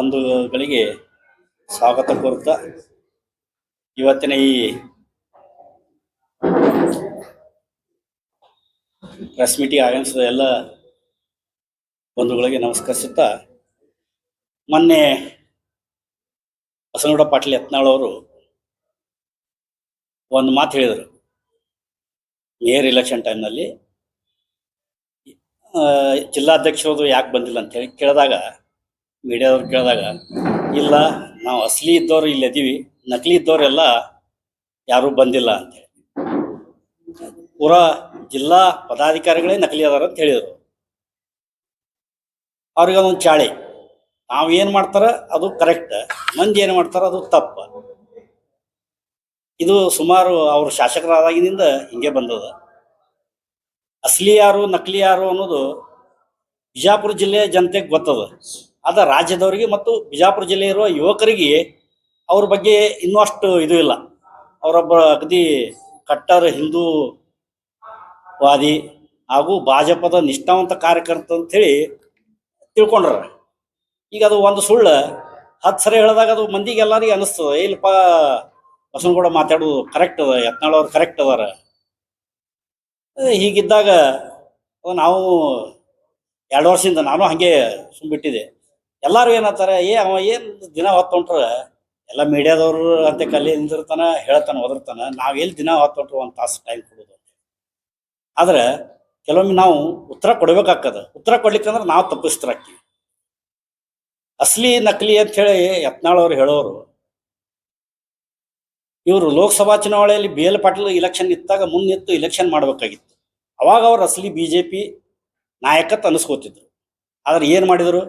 ಬಂಧುಗಳಿಗೆ ಸ್ವಾಗತ ಕೋರುತ್ತಾ ಇವತ್ತಿನ ಈ ಪ್ರೆಸ್ ಮೀಟಿಂಗ್ ಆಗಮಿಸಿದ ಎಲ್ಲ ಬಂಧುಗಳಿಗೆ ನಮಸ್ಕರಿಸುತ್ತಾ ಮೊನ್ನೆ ಬಸನಗೌಡ ಪಾಟೀಲ್ ಯತ್ನಾಳ್ ಅವರು ಒಂದು ಮಾತು ಹೇಳಿದರು. ಮೇಯರ್ ಇಲೆಕ್ಷನ್ ಟೈಮ್ನಲ್ಲಿ ಜಿಲ್ಲಾಧ್ಯಕ್ಷರದು ಯಾಕೆ ಬಂದಿಲ್ಲ ಅಂತೇಳಿ ಕೇಳಿದಾಗ ಮೀಡಿಯಾದವ್ರು ಕೇಳಿದಾಗ, ಇಲ್ಲ, ನಾವು ಅಸಲಿ ಇದ್ದವ್ರು ಇಲ್ಲಿ ಇದ್ದೀವಿ ನಕಲಿ ಇದ್ದವರೆಲ್ಲ ಯಾರೂ ಬಂದಿಲ್ಲ ಅಂತೇಳಿ ಪೂರಾ ಜಿಲ್ಲಾ ಪದಾಧಿಕಾರಿಗಳೇ ನಕಲಿ ಅದಾರ ಅಂತ ಹೇಳಿದರು. ಅವ್ರಿಗೆ ಅದೊಂದು ಚಾಳಿ. ನಾವು ಏನು ಮಾಡ್ತಾರ, ಅದು ಕರೆಕ್ಟ್. ಮಂದಿ ಏನು ಮಾಡ್ತಾರ, ಅದು ತಪ್ಪ. ಇದು ಸುಮಾರು ಅವರು ಶಾಸಕರಾದಾಗಿನಿಂದ ಹಿಂಗೆ ಬಂದದ. ಅಸಲಿ ಯಾರು, ನಕಲಿ ಯಾರು ಅನ್ನೋದು ಬಿಜಾಪುರ ಜಿಲ್ಲೆಯ ಜನತೆಗೆ ಗೊತ್ತದ. ಅದ ರಾಜ್ಯದವರಿಗೆ ಮತ್ತು ಬಿಜಾಪುರ ಜಿಲ್ಲೆ ಇರುವ ಯುವಕರಿಗೆ ಅವ್ರ ಬಗ್ಗೆ ಇನ್ನೂ ಅಷ್ಟು ಇದು ಇಲ್ಲ. ಅವರೊಬ್ಬ ಅಗದಿ ಕಟ್ಟರ್ ಹಿಂದೂ ವಾದಿ ಹಾಗೂ ಭಾಜಪದ ನಿಷ್ಠಾವಂತ ಕಾರ್ಯಕರ್ತ ಅಂತೇಳಿ ತಿಳ್ಕೊಂಡ್ರ. ಈಗ ಅದು ಒಂದು ಸುಳ್ಳು. ಹತ್ತು ಸರಿ ಹೇಳಿದಾಗ ಅದು ಮಂದಿಗೆ ಎಲ್ಲರಿಗೆ ಅನಿಸ್ತದ. ಇಲ್ಲಪ್ಪ, ಬಸವನಗೌಡ ಮಾತಾಡೋದು ಕರೆಕ್ಟ್ ಅದ, ಯತ್ನಾಳ್ ಅವ್ರು ಕರೆಕ್ಟ್ ಅದಾರ. ಹೀಗಿದ್ದಾಗ, ನಾವು ಎರಡು ವರ್ಷದಿಂದ ನಾನು ಹಾಗೆ ಸುಮ್ಬಿಟ್ಟಿದೆ ಎಲ್ಲರೂ ಏನಂತಾರೆ, ಏ, ಅವ ಏನು ದಿನ ಹೊತ್ತೊಂಟ್ರ ಎಲ್ಲ ಮೀಡಿಯಾದವರು ಅಂತ ಕಲ್ಲಿ ನಿಂದಿರ್ತಾನ, ಹೇಳ್ತಾನ, ಒದರ್ತಾನ, ನಾವ್ ಎಲ್ಲಿ ದಿನ ಹೊತ್ತೊಂಟ್ರು ಒಂದು ತಾಸು ಟೈಮ್ ಕೊಡೋದು? ಆದ್ರೆ ಕೆಲವೊಮ್ಮೆ ನಾವು ಉತ್ತರ ಕೊಡ್ಬೇಕಾಗ್ತದ. ಉತ್ತರ ಕೊಡ್ಲಿಕ್ಕಂದ್ರೆ ನಾವು ತಪ್ಪಿಸ್ತಾರಾಗ್ತೀವಿ ಅಸಲಿ ನಕಲಿ ಅಂತ ಹೇಳಿ ಯತ್ನಾಳವ್ರು ಹೇಳೋರು, ಇವರು ಲೋಕಸಭಾ ಚುನಾವಣೆಯಲ್ಲಿ ಬಿ ಎಲ್ ಪಾಟೀಲ್ ಇಲೆಕ್ಷನ್ ಇತ್ತಾಗ ಮುಂದೆ ನಿಂತು ಇಲೆಕ್ಷನ್ ಮಾಡಬೇಕಾಗಿತ್ತು. ಅವಾಗ ಅವ್ರು ಅಸಲಿ ಬಿ ಜೆ ಪಿ ನಾಯಕತ್ ಅನಿಸ್ಕೋತಿದ್ರು. ಆದ್ರೆ ಏನು ಮಾಡಿದರು?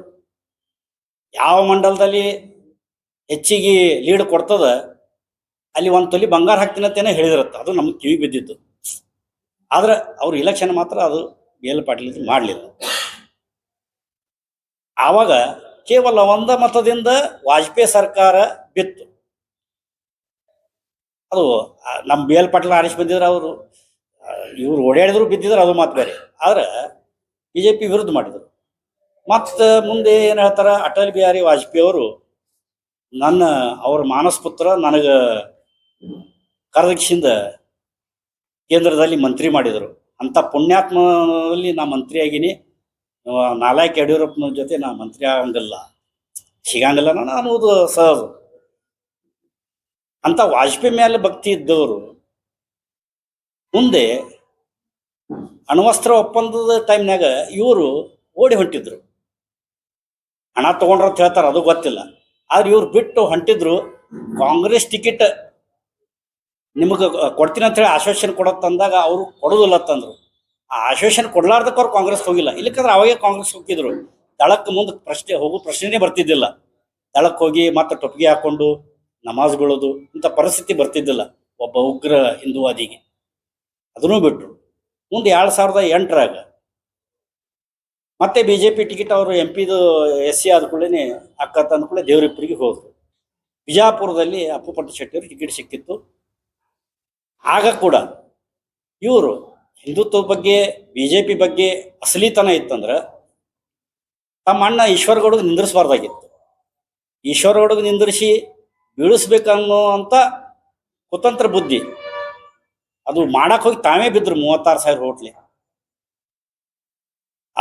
ಯಾವ ಮಂಡಲದಲ್ಲಿ ಹೆಚ್ಚಿಗೆ ಲೀಡ್ ಕೊಡ್ತದ, ಅಲ್ಲಿ ಒಂದು ತೊಲಿ ಬಂಗಾರ ಹಾಕ್ತೀನಿ ಅಂತೇನೆ ಹೇಳಿದಿರತ್ತ. ಅದು ನಮ್ಗೆ ಕಿವಿ ಬಿದ್ದಿತ್ತು ಆದ್ರೆ ಅವ್ರ ಇಲೆಕ್ಷನ್ ಮಾತ್ರ ಅದು ಬಿ ಪಾಟೀಲ್ ಮಾಡಲಿಲ್ಲ. ಆವಾಗ ಕೇವಲ ಒಂದ ಮತದಿಂದ ವಾಜಪೇಯಿ ಸರ್ಕಾರ ಬಿತ್ತು. ಅದು ನಮ್ಮ ಬಿ ಎಲ್ ಪಾಟೀಲ್ ಆರಿಸಿ ಬಂದಿದ್ರು ಅವರು ಇವ್ರು ಓಡಾಡಿದ್ರು ಬಿದ್ದಿದ್ರು ಅದು ಮಾತು ಬೇರೆ. ಆದ್ರೆ ಬಿ ಜೆ ಪಿ ವಿರುದ್ಧ ಮಾಡಿದರು. ಮತ್ತು ಮುಂದೆ ಏನು ಹೇಳ್ತಾರೆ ಅಟಲ್ ಬಿಹಾರಿ ವಾಜಪೇಯಿ ಅವರು ನನ್ನ ಅವ್ರ ಮಾನಸ ಪುತ್ರ ನನಗೆ ಕರದಕ್ಷಿಂದ ಕೇಂದ್ರದಲ್ಲಿ ಮಂತ್ರಿ ಮಾಡಿದರು. ಅಂಥ ಪುಣ್ಯಾತ್ಮದಲ್ಲಿ ನಾ ಮಂತ್ರಿ ಆಗಿನಿ. ಆ, ನಾಲಾಯಕ್ ಯಡಿಯೂರಪ್ಪನ ಜೊತೆ ನಾ ಮಂತ್ರಿ ಆಗಂಗಿಲ್ಲ. ಸಿಗಂಗಿಲ್ಲ ನಾನು ಅನ್ನೋದು ಸಹಜ. ಅಂತ ವಾಜಪೇಯಿ ಮೇಲೆ ಭಕ್ತಿ ಇದ್ದವರು ಮುಂದೆ ಅಣ್ವಸ್ತ್ರ ಒಪ್ಪಂದದ ಟೈಮ್ನಾಗ ಇವರು ಓಡಿ ಹೊಂಟಿದ್ರು. ಹಣ ತಗೊಂಡ್ರ ಅಂತ ಹೇಳ್ತಾರೆ, ಅದು ಗೊತ್ತಿಲ್ಲ. ಆದ್ರೆ ಇವ್ರು ಬಿಟ್ಟು ಹೊಂಟಿದ್ರು, ಕಾಂಗ್ರೆಸ್ ಟಿಕೆಟ್ ನಿಮಗೆ ಕೊಡ್ತೀನಿ ಅಂತ ಹೇಳಿ ಆಶ್ವಾಸನೆ ಕೊಡತ್ತಂದಾಗ ಅವರು ಕೊಡೋದಿಲ್ಲ ಅಂತಂದ್ರು ಆ ಆಶ್ವಾಸನೆ ಕೊಡ್ಲಾರ್ದಕ್ಕೆ ಅವ್ರು ಕಾಂಗ್ರೆಸ್ ಹೋಗಿಲ್ಲ. ಇಲ್ಲಕಂದ್ರೆ ಅವಾಗೇ ಕಾಂಗ್ರೆಸ್ ಹೋಗಿದ್ರು ದಳಕ್ಕೆ ಮುಂದೆ ಪ್ರಶ್ನೆ, ಹೋಗು ಪ್ರಶ್ನೆನೇ ಬರ್ತಿದ್ದಿಲ್ಲ. ದಳಕ್ಕೆ ಹೋಗಿ ಮತ್ತೆ ಟೊಪ್ಪಿಗೆ ಹಾಕೊಂಡು ನಮಾಜ್ ಬೀಳೋದು ಇಂಥ ಪರಿಸ್ಥಿತಿ ಬರ್ತಿದ್ದಿಲ್ಲ ಒಬ್ಬ ಉಗ್ರ ಹಿಂದೂವಾದಿಗೆ. ಅದನ್ನೂ ಬಿಟ್ರು. ಮುಂದೆ ಎರಡು ಸಾವಿರದ ಎಂಟರಾಗ ಮತ್ತೆ ಬಿ ಜೆ ಪಿ ಟಿಕೆಟ್ ಅವರು ಎಂ ಪಿದು ಎಸ್ ಸಿ ಆದ ಕೂಡಲೇ ಅಕ್ಕ ತಂದ ಕೂಡಲೇ ದೇವರಿಪ್ಪರಿಗೆ ಹೋದ್ರು. ಬಿಜಾಪುರದಲ್ಲಿ ಅಪ್ಪು ಪಟ್ಟು ಶೆಟ್ಟಿಯವರು ಟಿಕೆಟ್ ಸಿಕ್ಕಿತ್ತು. ಆಗ ಕೂಡ ಇವರು ಹಿಂದುತ್ವದ ಬಗ್ಗೆ ಬಿ ಜೆ ಪಿ ಬಗ್ಗೆ ಅಸಲಿತನ ಇತ್ತಂದ್ರೆ ತಮ್ಮ ಅಣ್ಣ ಈಶ್ವರಗೌಡಗೆ ನಿಂದಿರಿಸಬಾರ್ದಾಗಿತ್ತು. ಈಶ್ವರಗೌಡಗೆ ನಿಂದಿರಿಸಿ ಬೀಳಿಸ್ಬೇಕನ್ನೋ ಅಂತ ಕುತಂತ್ರ ಬುದ್ಧಿ. ಅದು ಮಾಡಕ್ಕೆ ಹೋಗಿ ತಾವೇ ಬಿದ್ರು ಮೂವತ್ತಾರು ಸಾವಿರ ಹೋಟ್ಲಿ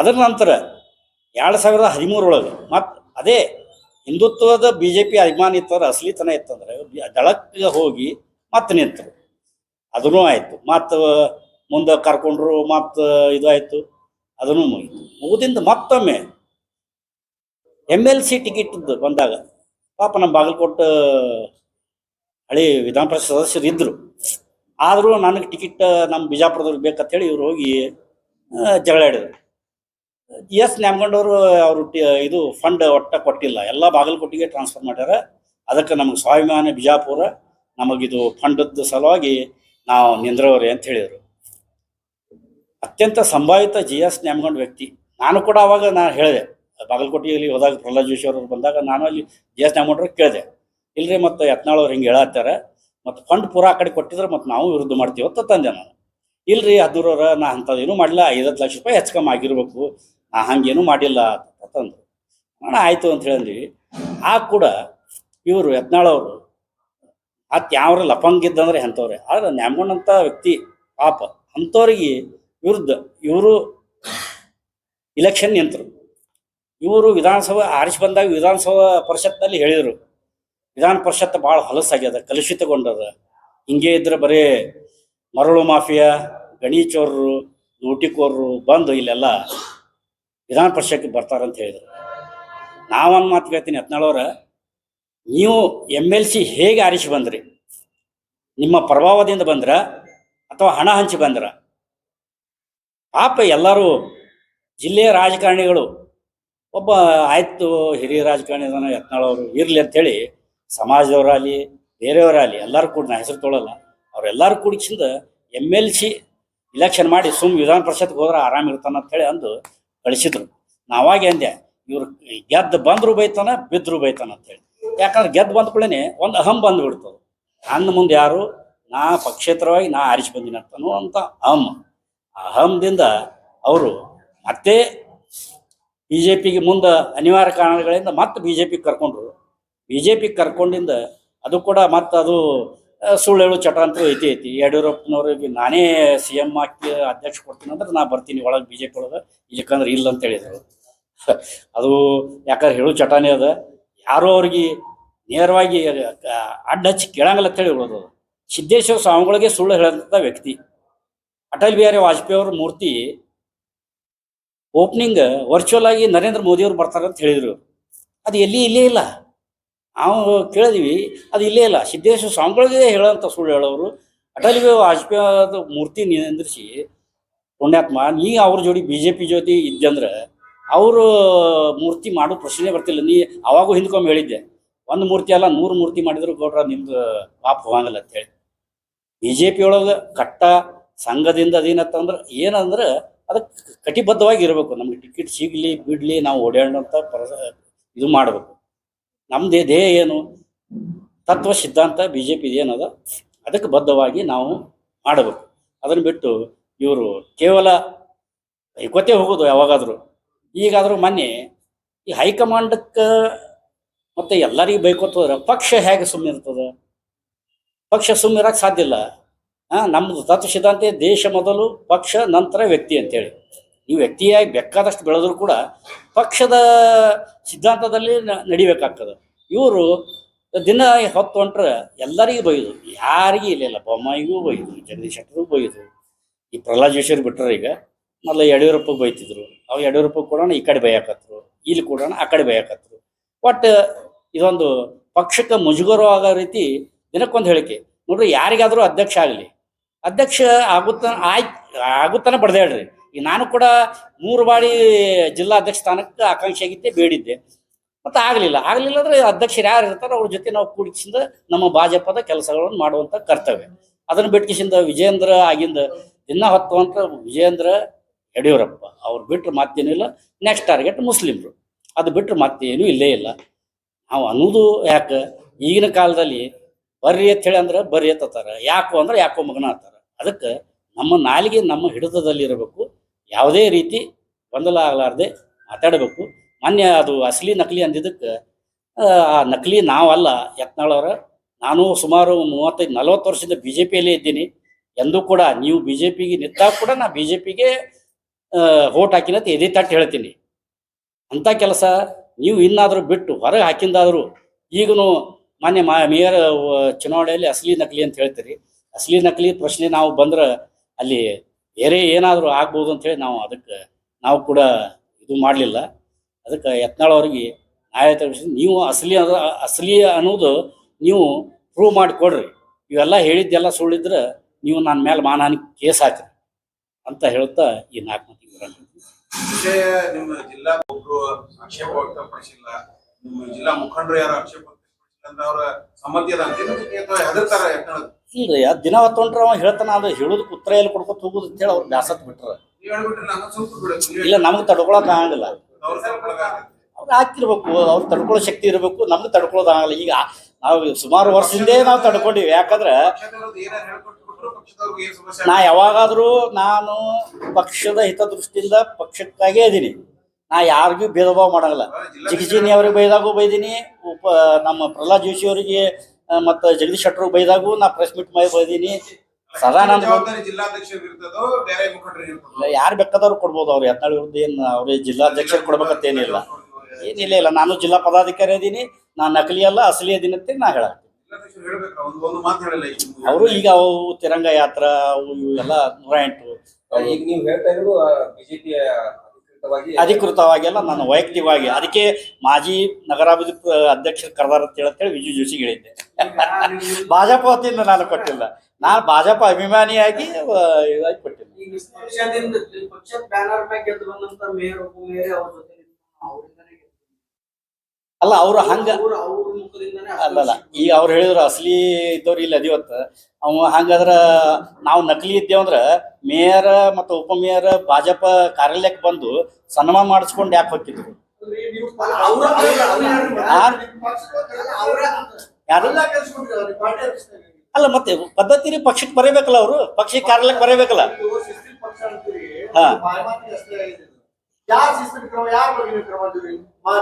ಅದರ ನಂತರ ಎರಡು ಸಾವಿರದ ಹದಿಮೂರೊಳಗೆ ಮತ್ತು ಅದೇ ಹಿಂದುತ್ವದ ಬಿ ಜೆ ಪಿ ಅಭಿಮಾನಿ ಇತ್ತಂದ್ರೆ ಅಸಲಿತನ ಇತ್ತಂದ್ರೆ ದಳಕ್ಕೆ ಹೋಗಿ ಮತ್ತೆ ನಿಂತರು. ಅದನ್ನೂ ಆಯಿತು. ಮತ್ತು ಮುಂದೆ ಕರ್ಕೊಂಡ್ರು ಮತ್ತು ಇದು ಆಯಿತು. ಅದನ್ನು ಮುಗಿತು. ಮುಗಿದಿಂದ ಮತ್ತೊಮ್ಮೆ ಎಂ ಎಲ್ ಸಿ ಟಿಕೆಟ್ ಬಂದಾಗ ಪಾಪ ನಮ್ಮ ಬಾಗಲಕೋಟೆ ಹಳಿ ವಿಧಾನ ಪರಿಷತ್ ಸದಸ್ಯರು ಇದ್ದರು ಆದರೂ ನನಗೆ ಟಿಕೆಟ್ ನಮ್ಮ ಬಿಜಾಪುರದವ್ರಿಗೆ ಬೇಕಂತೇಳಿ ಇವ್ರು ಹೋಗಿ ಆ, ಜಗಳ ಆಡಿದ್ರು. ಎಸ್ ನ್ಯಾಮಗಂಡವರು ಅವರು ಇದು ಫಂಡ್ ಒಟ್ಟ ಕೊಟ್ಟಿಲ್ಲ. ಎಲ್ಲ ಬಾಗಲಕೋಟೆಗೆ ಟ್ರಾನ್ಸ್ಫರ್ ಮಾಡ್ಯಾರ. ಅದಕ್ಕೆ ನಮಗೆ ಸ್ವಾಭಿಮಾನ ಬಿಜಾಪುರ ನಮಗಿದು ಫಂಡದ ಸಲುವಾಗಿ ನಾವು ನಿಂದ್ರವ್ರಿ ಅಂತ ಹೇಳಿದರು. ಅತ್ಯಂತ ಸಂಭಾವಿತ ಜಿ ಎಸ್ ನ್ಯಾಮಗಂಡ್ ವ್ಯಕ್ತಿ. ನಾನು ಕೂಡ ಅವಾಗ ನಾನು ಹೇಳಿದೆ. ಬಾಗಲಕೋಟೆಯಲ್ಲಿ ಹೋದಾಗ ಪ್ರಹ್ಲಾದ್ ಜೋಶಿ ಅವರು ಬಂದಾಗ ನಾನು ಅಲ್ಲಿ ಜಿ ಎಸ್ ನ್ಯಾಮಗಂಡ್ರಿಗೆ ಕೇಳಿದೆ. ಇಲ್ರಿ ಮತ್ತು ಯತ್ನಾಳ್ ಅವ್ರು ಹಿಂಗೆ ಹೇಳತ್ತಾರೆ. ಮತ್ತು ಫಂಡ್ ಪೂರ ಆ ಕಡೆ ಕೊಟ್ಟಿದ್ರೆ ಮತ್ತು ನಾವು ವಿರುದ್ಧ ಮಾಡ್ತೀವಿ ಅಂತ ತಂದೆ ನಾನು. ಇಲ್ರಿ ಹದ್ದೂರವ್ರ ನಾ ಏನೂ ಮಾಡಿಲ್ಲ ಐವತ್ತು ಲಕ್ಷ ರೂಪಾಯಿ ಹೆಚ್ಚು ಕಮ್ಮಿ ಆಗಿರ್ಬೇಕು. ಹಂಗೇನು ಮಾಡಿಲ್ಲ ಅಂತಂದ್ರು ಅಣ್ಣ ಆಯಿತು ಅಂತ ಹೇಳಿದ್ವಿ. ಆ ಕೂಡ ಇವರು ಯತ್ನಾಳವರು ಅತ್ ಯಾವ್ರ ಲಪಂಗ್ ಇದ್ದಂದ್ರೆ ಅಂಥವ್ರೆ ಆದ್ರೆ ನ್ಯಾಮಗೊಂಡಂಥ ವ್ಯಕ್ತಿ ಪಾಪ. ಅಂಥವ್ರಿಗೆ ವಿರುದ್ಧ ಇವರು ಇಲೆಕ್ಷನ್ ನಿಂತರು. ಇವರು ವಿಧಾನಸಭಾ, ಆರಿಸಿ ಬಂದಾಗ ವಿಧಾನಸಭಾ ಪರಿಷತ್ನಲ್ಲಿ ಹೇಳಿದರು. ವಿಧಾನ ಪರಿಷತ್ ಭಾಳ ಹೊಲಸಾಗ್ಯದ, ಕಲುಷಿತಗೊಂಡದ. ಹಿಂಗೆ ಇದ್ರೆ ಬರೀ ಮರಳು ಮಾಫಿಯಾ, ಗಣೀಚೋರರು ಲೂಟಿಕೋರರು ಬಂದು ಇಲ್ಲೆಲ್ಲ ವಿಧಾನ ಪರಿಷತ್ಗೆ ಬರ್ತಾರಂತ ಹೇಳಿದರು. ನಾವೊಂದು ಮಾತು ಕೇಳ್ತೀನಿ ಹತ್ನಾಳವ್ರ ನೀವು ಎಂ ಎಲ್ ಸಿ ಹೇಗೆ ಆರಿಸಿ ಬಂದ್ರಿ? ನಿಮ್ಮ ಪ್ರಭಾವದಿಂದ ಬಂದ್ರ? ಅಥವಾ ಹಣ ಹಂಚಿ ಬಂದ್ರ? ಪಾಪ ಎಲ್ಲರೂ ಜಿಲ್ಲೆಯ ರಾಜಕಾರಣಿಗಳು, ಒಬ್ಬ ಆಯ್ತು ಹಿರಿಯ ರಾಜಕಾರಣಿ ಅದಾನ ಯತ್ನಾಳವರು ಇರಲಿ ಅಂಥೇಳಿ ಸಮಾಜದವರಾಗಲಿ, ಬೇರೆಯವರಾಗಲಿ, ಎಲ್ಲರೂ ಕೂಡ, ನಾ ಹೆಸರು ತೊಗೊಳಲ್ಲ, ಅವರೆಲ್ಲರೂ ಕೂಡಿಸಿಂದ ಎಂ ಎಲ್ ಸಿ ಇಲೆಕ್ಷನ್ ಮಾಡಿ ಸುಮ್ ವಿಧಾನ ಪರಿಷತ್ಗೆ ಹೋದ್ರೆ ಆರಾಮ ಇರ್ತಾನ ಅಂತೇಳಿ ಅಂದು ಕಳಿಸಿದ್ರು. ನಾವಾಗೆ ಅಂದೆ, ಇವ್ರು ಗೆದ್ದು ಬಂದ್ರು ಬೈತಾನ, ಬಿದ್ರು ಬೈತಾನ ಅಂತೇಳಿ ಯಾಕಂದ್ರೆ ಗೆದ್ದು ಬಂದ ಕೂಡಲೇ ಒಂದು ಅಹಂ ಬಂದು ಬಿಡ್ತದೆ. ನನ್ನ ಮುಂದೆ ಯಾರು? ನಾ ಪಕ್ಷೇತರವಾಗಿ ನಾ ಆರಿಸಿ ಬಂದಿನ ಅಂತನೋ ಅಂತ ಅಹಂ. ಅಹಂದಿಂದ ಅವರು ಮತ್ತೆ ಬಿ ಜೆ ಪಿಗೆ ಮುಂದೆ ಅನಿವಾರ್ಯ ಕಾರಣಗಳಿಂದ ಮತ್ತೆ ಬಿ ಜೆ ಪಿಗೆ ಕರ್ಕೊಂಡ್ರು. ಬಿ ಜೆ ಪಿಗೆ ಕರ್ಕೊಂಡಿಂದ ಅದು ಕೂಡ ಮತ್ತೆ ಅದು ಸುಳ್ಳು ಹೇಳು ಚಟ ಅಂತೂ ಐತಿ ಐತಿ. ಯಡಿಯೂರಪ್ಪನವ್ರಿಗೆ ನಾನೇ ಸಿ ಎಂ ಹಾಕಿ ಅಧ್ಯಕ್ಷ ಕೊಡ್ತೀನಿ ಅಂದ್ರೆ ನಾ ಬರ್ತೀನಿ, ಒಳಗೆ ಬಿ ಜೆ ಪಿ ಒಳಗೆ. ಇಲ್ಲಕಂದ್ರೆ ಇಲ್ಲ ಅಂತ ಹೇಳಿದ್ರು. ಅದು ಯಾಕಂದ್ರೆ ಹೇಳು ಚಟನೇ ಅದ. ಯಾರೋ ಅವ್ರಿಗೆ ನೇರವಾಗಿ ಅಡ್ಡ ಹಚ್ಚಿ ಕೇಳಂಗಿಲ್ಲ ಅಂತ ಹೇಳಿ ಹೇಳೋದು. ಸಿದ್ದೇಶ್ವರ ಸ್ವಾಮಿಗಳಿಗೆ ಸುಳ್ಳು ಹೇಳಂತ ವ್ಯಕ್ತಿ. ಅಟಲ್ ಬಿಹಾರಿ ವಾಜಪೇಯಿ ಅವ್ರ ಮೂರ್ತಿ ಓಪನಿಂಗ್ ವರ್ಚುವಲ್ ಆಗಿ ನರೇಂದ್ರ ಮೋದಿ ಅವ್ರು ಬರ್ತಾರೆ ಅಂತ ಹೇಳಿದ್ರು. ಅದು ಎಲ್ಲಿ, ಇಲ್ಲೇ ಇಲ್ಲ. ನಾವು ಕೇಳಿದ್ವಿ, ಅದು ಇಲ್ಲೇ ಇಲ್ಲ. ಸಿದ್ದೇಶ್ವರ ಸ್ವಾಮಿಗಳಿಗೆ ಹೇಳೋಂಥ ಸುಳ್ಳು ಹೇಳೋರು. ಅಟಲ್ ವಾಜಪೇಯಿ ಮೂರ್ತಿ ನಿಂದ್ರಿಸಿ ಪುಣ್ಯಾತ್ಮ ನೀ ಅವ್ರ ಜೋಡಿ ಬಿ ಜೆ ಪಿ ಜೊತೆ ಇದ್ದಂದ್ರೆ ಅವರು ಮೂರ್ತಿ ಮಾಡೋ ಪ್ರಶ್ನೆ ಬರ್ತಿಲ್ಲ. ನೀ ಅವಾಗೂ ಹಿಂದ್ಕೊಂಬ ಹೇಳಿದ್ದೆ, ಒಂದು ಮೂರ್ತಿ ಅಲ್ಲ, ನೂರು ಮೂರ್ತಿ ಮಾಡಿದ್ರು ಗೌಡ್ರ, ನಿಮ್ದು ಪಾಪ ಹೋಗಂಗಿಲ್ಲ ಅಂತೇಳಿ ಬಿ ಜೆ ಪಿ ಒಳಗೆ ಕಟ್ಟ ಸಂಘದಿಂದ ಅದೇನತ್ತಂದ್ರೆ ಏನಂದ್ರೆ ಅದಕ್ಕೆ ಕಟಿಬದ್ಧವಾಗಿ ಇರಬೇಕು ನಮ್ಗೆ ಟಿಕೆಟ್ ಸಿಗಲಿ, ಬಿಡಲಿ, ನಾವು ಓಡಾಡೋಂಥ ಪರ ಇದು ಮಾಡಬೇಕು. ನಮ್ಮದೇ ದೇಹ ಏನು? ತತ್ವ ಸಿದ್ಧಾಂತ ಬಿ ಜೆ ಅದಕ್ಕೆ ಬದ್ಧವಾಗಿ ನಾವು ಮಾಡಬೇಕು. ಅದನ್ನು ಬಿಟ್ಟು ಇವರು ಕೇವಲ ಬೈಕೋತೆ ಹೋಗೋದು ಯಾವಾಗಾದರೂ. ಈಗಾದರೂ ಮೊನ್ನೆ ಈ ಹೈಕಮಾಂಡಕ್ಕೆ ಮತ್ತು ಎಲ್ಲರಿಗೂ ಬೈಕೋತ ಹೋದ್ರೆ ಪಕ್ಷ ಹೇಗೆ ಸುಮ್ಮನೆ ಇರ್ತದೆ? ಪಕ್ಷ ಸುಮ್ಮನೆ ಇರಕ್ಕೆ ಸಾಧ್ಯ ಇಲ್ಲ. ಹಾಂ ನಮ್ಮದು ತತ್ವ ಸಿದ್ಧಾಂತ, ದೇಶ ಮೊದಲು, ಪಕ್ಷ, ನಂತರ ವ್ಯಕ್ತಿ ಅಂತೇಳಿ. ನೀವು ವ್ಯಕ್ತಿಯಾಗಿ ಬೇಕಾದಷ್ಟು ಬೆಳೆದ್ರು ಕೂಡ ಪಕ್ಷದ ಸಿದ್ಧಾಂತದಲ್ಲಿ ನಡಿಬೇಕಾಗ್ತದೆ. ಇವರು ದಿನ ಹೊತ್ತು ಹೊಂಟ್ರೆ ಎಲ್ಲರಿಗೂ ಬೈದು ಯಾರಿಗೂ ಇಲ್ಲ ಬೊಮ್ಮಾಯಿಗೂ ಬೈದು ಜಗದೀಶ್ ಶೆಟ್ಟರು ಬೈದು ಈ ಪ್ರಹ್ಲಾದ್ ಜೋಶಿಯವ್ರು ಬಿಟ್ಟರೆ ಈಗ ಮೊದಲು ಯಡಿಯೂರಪ್ಪ ಬೈತಿದ್ರು. ಅವು ಯಡಿಯೂರಪ್ಪ ಕೂಡ ಈ ಕಡೆ ಬೈಯಾಕತ್ರು, ಇಲ್ಲಿ ಕೂಡ ಆ ಕಡೆ ಬೈಯಾಕತ್ರು. ಬಟ್ ಇದೊಂದು ಪಕ್ಷಕ್ಕೆ ಮುಜುಗರ ಆಗೋ ರೀತಿ ದಿನಕ್ಕೊಂದು ಹೇಳಿಕೆ. ನೋಡ್ರಿ, ಯಾರಿಗಾದರೂ ಅಧ್ಯಕ್ಷ ಆಗಲಿ. ಅಧ್ಯಕ್ಷ ಆಗುತ್ತ ಆಯ್ತು ಆಗುತ್ತಾನೆ ಬಡ್ದಾಡ್ರಿ. ಈಗ ನಾನು ಕೂಡ ಮೂರು ಬಾರಿ ಜಿಲ್ಲಾ ಅಧ್ಯಕ್ಷ ಸ್ಥಾನಕ್ಕೆ ಆಕಾಂಕ್ಷಿ ಆಗಿದ್ದೆ, ಬೇಡಿದ್ದೆ. ಮತ್ತು ಆಗಲಿಲ್ಲ. ಆಗಲಿಲ್ಲ ಅಂದ್ರೆ ಅಧ್ಯಕ್ಷರು ಯಾರು ಇರ್ತಾರೋ ಅವ್ರ ಜೊತೆ ನಾವು ಕೂಡಿಸಿಂದ ನಮ್ಮ ಭಾಜಪದ ಕೆಲಸಗಳನ್ನು ಮಾಡುವಂಥ ಕರ್ತವ್ಯ. ಅದನ್ನು ಬಿಟ್ಕಿಸಿಂದ ವಿಜೇಂದ್ರ ಆಗಿಂದ ದಿನ ಹೊತ್ತುವಂತ ವಿಜೇಂದ್ರ ಯಡಿಯೂರಪ್ಪ ಅವ್ರು ಬಿಟ್ಟರೆ ಮತ್ತೇನಿಲ್ಲ ನೆಕ್ಸ್ಟ್ ಟಾರ್ಗೆಟ್ ಮುಸ್ಲಿಮ್ರು. ಅದು ಬಿಟ್ಟರೆ ಮತ್ತೇನೂ ಇಲ್ಲೇ ಇಲ್ಲ. ನಾವು ಅನ್ನೋದು ಯಾಕೆ? ಈಗಿನ ಕಾಲದಲ್ಲಿ ಬರ್ರಿ ಅಂತ ಹೇಳಿ ಅಂದ್ರೆ ಬರ್ರಿ ಎತ್ತತ್ತಾರ ಯಾಕೋ ಅಂದ್ರೆ ಯಾಕೋ ಮಗನ ಅಂತಾರ. ಅದಕ್ಕೆ ನಮ್ಮ ನಾಲಿಗೆ ನಮ್ಮ ಹಿಡಿತದಲ್ಲಿ ಇರಬೇಕು ಯಾವುದೇ ರೀತಿ ಗೊಂದಲ ಆಗಲಾರ್ದೆ ಮಾತಾಡಬೇಕು. ಮೊನ್ನೆ ಅದು ಅಸಲಿ ನಕಲಿ ಅಂದಿದ್ದಕ್ಕೆ ಆ, ನಕಲಿ ನಾವಲ್ಲ ಯತ್ನಾಳವ್ರ. ನಾನು ಸುಮಾರು ಮೂವತ್ತೈದು ನಲವತ್ತು ವರ್ಷದಿಂದ ಬಿ ಜೆ ಪಿಯಲ್ಲೇ ಇದ್ದೀನಿ. ಎಂದೂ ಕೂಡ ನೀವು ಬಿ ಜೆ ಪಿಗೆ ನಿಂತಾಗ ಕೂಡ ನಾ ಬಿ ಜೆ ಪಿಗೆ ವೋಟ್ ಹಾಕಿನಂತ ಎದೆ ತಟ್ಟು ಹೇಳ್ತೀನಿ. ಅಂಥ ಕೆಲಸ ನೀವು ಇನ್ನಾದರೂ ಬಿಟ್ಟು ಹೊರಗೆ ಹಾಕಿಂದಾದರೂ ಈಗನು ಮೊನ್ನೆ ಮಾ ಮೇಯರ್ ಚುನಾವಣೆಯಲ್ಲಿ ಅಸಲಿ ನಕಲಿ ಅಂತ ಹೇಳ್ತೀರಿ. ಅಸಲಿ ನಕಲಿ ಪ್ರಶ್ನೆ ನಾವು ಬಂದ್ರೆ ಅಲ್ಲಿ ಬೇರೆ ಏನಾದರೂ ಆಗ್ಬೋದು ಅಂತೇಳಿ ನಾವು ಅದಕ್ಕೆ, ನಾವು ಕೂಡ ಇದು ಮಾಡಲಿಲ್ಲ. ಅದಕ್ಕೆ ಯತ್ನಾಳ್ ಅವ್ರಿಗೆ ನ್ಯಾಯ ವಿಷಯ ನೀವು ಅಸಲಿ ಅದ, ಅಸಲಿ ಅನ್ನೋದು ನೀವು ಪ್ರೂವ್ ಮಾಡಿ ಕೊಡ್ರಿ ಇವೆಲ್ಲ ಹೇಳಿದ್ದೆಲ್ಲ ಸುಳ್ಳಿದ್ರೆ ನೀವು ನನ್ನ ಮೇಲೆ ಮಾನಹಾನಿ ಕೇಸ್ ಹಾಕ್ರಿ ಅಂತ ಹೇಳ್ತಾ ಈ ನಾಲ್ಕು ಮಂದಿ ಜಿಲ್ಲಾ ಒಬ್ಬರು ಆಕ್ಷೇಪ ವ್ಯಕ್ತಪಡಿಸಿಲ್ಲ. ನಿಮ್ಮ ಜಿಲ್ಲಾ ಮುಖಂಡರು ಯಾರು ಆಕ್ಷೇಪ ಇಲ್ರಿ ಅದು. ದಿನ ಹೊತ್ತೊಂಟ್ರ ಅವ ಹೇಳ್ತಾನ ಅದು ಹೇಳುದಕ್ಕೆ ಉತ್ತರ ಎಲ್ಲಿ ಕೊಡ್ಕೊತ ಹೋಗುದು ಅಂತೇಳಿ ಅವ್ರು ಬ್ಯಾಸತ್ ಬಿಟ್ರ. ಇಲ್ಲ ನಮ್ಗೆ ತಡ್ಕೊಳಕ್ ಆಗಂಗಿಲ್ಲ. ಅವ್ರ ಹಾಕಿರ್ಬೇಕು ಅವ್ರು ತಡ್ಕೊಳ್ಳೋ ಶಕ್ತಿ ಇರಬೇಕು ನಮ್ಗೆ ತಡ್ಕೊಳ್ಳೋದು ಆಗಲ್ಲ. ಈಗ ನಾವು ಸುಮಾರು ವರ್ಷದಿಂದೇ ನಾವು ತಡ್ಕೊಂಡಿವಿ. ಯಾಕಂದ್ರೆ ನಾ ಯಾವಾಗಾದ್ರೂ ನಾನು ಪಕ್ಷದ ಹಿತದೃಷ್ಟಿಯಿಂದ ಪಕ್ಷಕ್ಕಾಗೇ ಇದ್ದೀನಿ. ನಾ ಯಾರಿಗೂ ಭೇದ ಭಾವ ಮಾಡಂಗಿಲ್ಲ ಜಿಗಜಿನಿ ಅವ್ರಿಗೆ ಬೈದಾಗೂ ಬೈದೀನಿ ಉಪ ನಮ್ಮ ಪ್ರಹ್ಲಾದ್ ಜೋಶಿ ಅವರಿಗೆ ಮತ್ತೆ ಜಗದೀಶ್ ಶೆಟ್ಟರ್ ಬೈದಾಗೂ ನಾ ಪ್ರೆಸ್ ಮೀಟ್ ಮಾಡಿ ಬೈದೀನಿ. ಸದಾನಂದ ಯಾರು ಬೇಕಾದವ್ರು ಕೊಡ್ಬೋದು ಅವ್ರು. ಯತ್ನಾಳ್ ವಿರುದ್ಧ ಏನು ಅವ್ರಿಗೆ ಜಿಲ್ಲಾಧ್ಯಕ್ಷರು ಕೊಡ್ಬೇಕಂತ ಏನಿಲ್ಲ. ಏನಿಲ್ಲ ಇಲ್ಲ ನಾನು ಜಿಲ್ಲಾ ಪದಾಧಿಕಾರಿ ಅದೀನಿ ನಾನು ನಕಲಿ ಅಲ್ಲ ಅಸಲಿ ಅದೀನಿ ಅಂತ ನಾ ಹೇಳ. ಅವರು ಈಗ ಅವು ತಿರಂಗ ಯಾತ್ರಾ ಅವು ಇವೆಲ್ಲ ಎಲ್ಲ ನೂರ ಎಂಟು ಈಗ ನೀವು ಹೇಳ್ತಾ ಇರೋದು ಬಿಜೆಪಿ ಅಧಿಕೃತವಾಗಿ ಅಲ್ಲ ನಾನು ವೈಯಕ್ತಿಕವಾಗಿ. ಅದಕ್ಕೆ ಮಾಜಿ ನಗರಾಭಿವೃದ್ಧಿ ಅಧ್ಯಕ್ಷ ಅಧ್ಯಕ್ಷರು ಕರೆದಾರ ಅಂತ ಹೇಳಿ ವಿಜು ಜೋಶಿ ಹೇಳಿದ್ದೆ. ಭಾಜಪ ವತಿಯಿಂದ ನಾನು ಕೊಟ್ಟಿಲ್ಲ. ನಾನು ಭಾಜಪ ಅಭಿಮಾನಿಯಾಗಿ ಇದಾಗಿ ಕೊಟ್ಟಿಲ್ಲ. ಪಕ್ಷದಿಂದ ಪಕ್ಷದ ಬ್ಯಾನರ್ ಮ್ಯಾಗ ಗೆದ್ದು ಬಂದಂತ ಮೇಯರ್ ಉಪಮೇಯರ್ ಮೇಯರ್ ಅವ್ರ ಜೊತೆ ಅಲ್ಲ ಅವ್ರು ಹಂಗ ಅಲ್ಲಲ್ಲ ಈಗ ಅವ್ರು ಹೇಳಿದ್ರು ಅಸಲಿ ಇದ್ದವ್ರು ಇಲ್ಲಿ ಅದಿವತ್ತ. ಅವ ಹಂಗಾದ್ರ ನಾವು ನಕಲಿ ಇದ್ದೇವಂದ್ರ ಮೇಯರ್ ಮತ್ತು ಉಪಮೇಯರ್ ಭಾಜಪ ಕಾರ್ಯಾಲಯಕ್ಕೆ ಬಂದು ಸನ್ಮಾನ ಮಾಡಿಸ್ಕೊಂಡು ಯಾಕೆ ಹೋಗಿದ್ರು? ಯಾರು ಅಲ್ಲ ಮತ್ತೆ ಪದ್ಧತಿ ರೀ ಪಕ್ಷಕ್ಕೆ ಬರೀಬೇಕಲ್ಲ ಅವರು? ಪಕ್ಷಕ್ಕೆ ಕಾರ್ಯಾಲಯಕ್ಕೆ ಬರೀಬೇಕಲ್ಲ? ಹಾ. ಯಾರ್ ಶಿಸ್ತಿನ ಕ್ರಮ ಯಾರ ಬಗ್ಗೆ ಕ್ರಮ ಅಂತೀರಿ?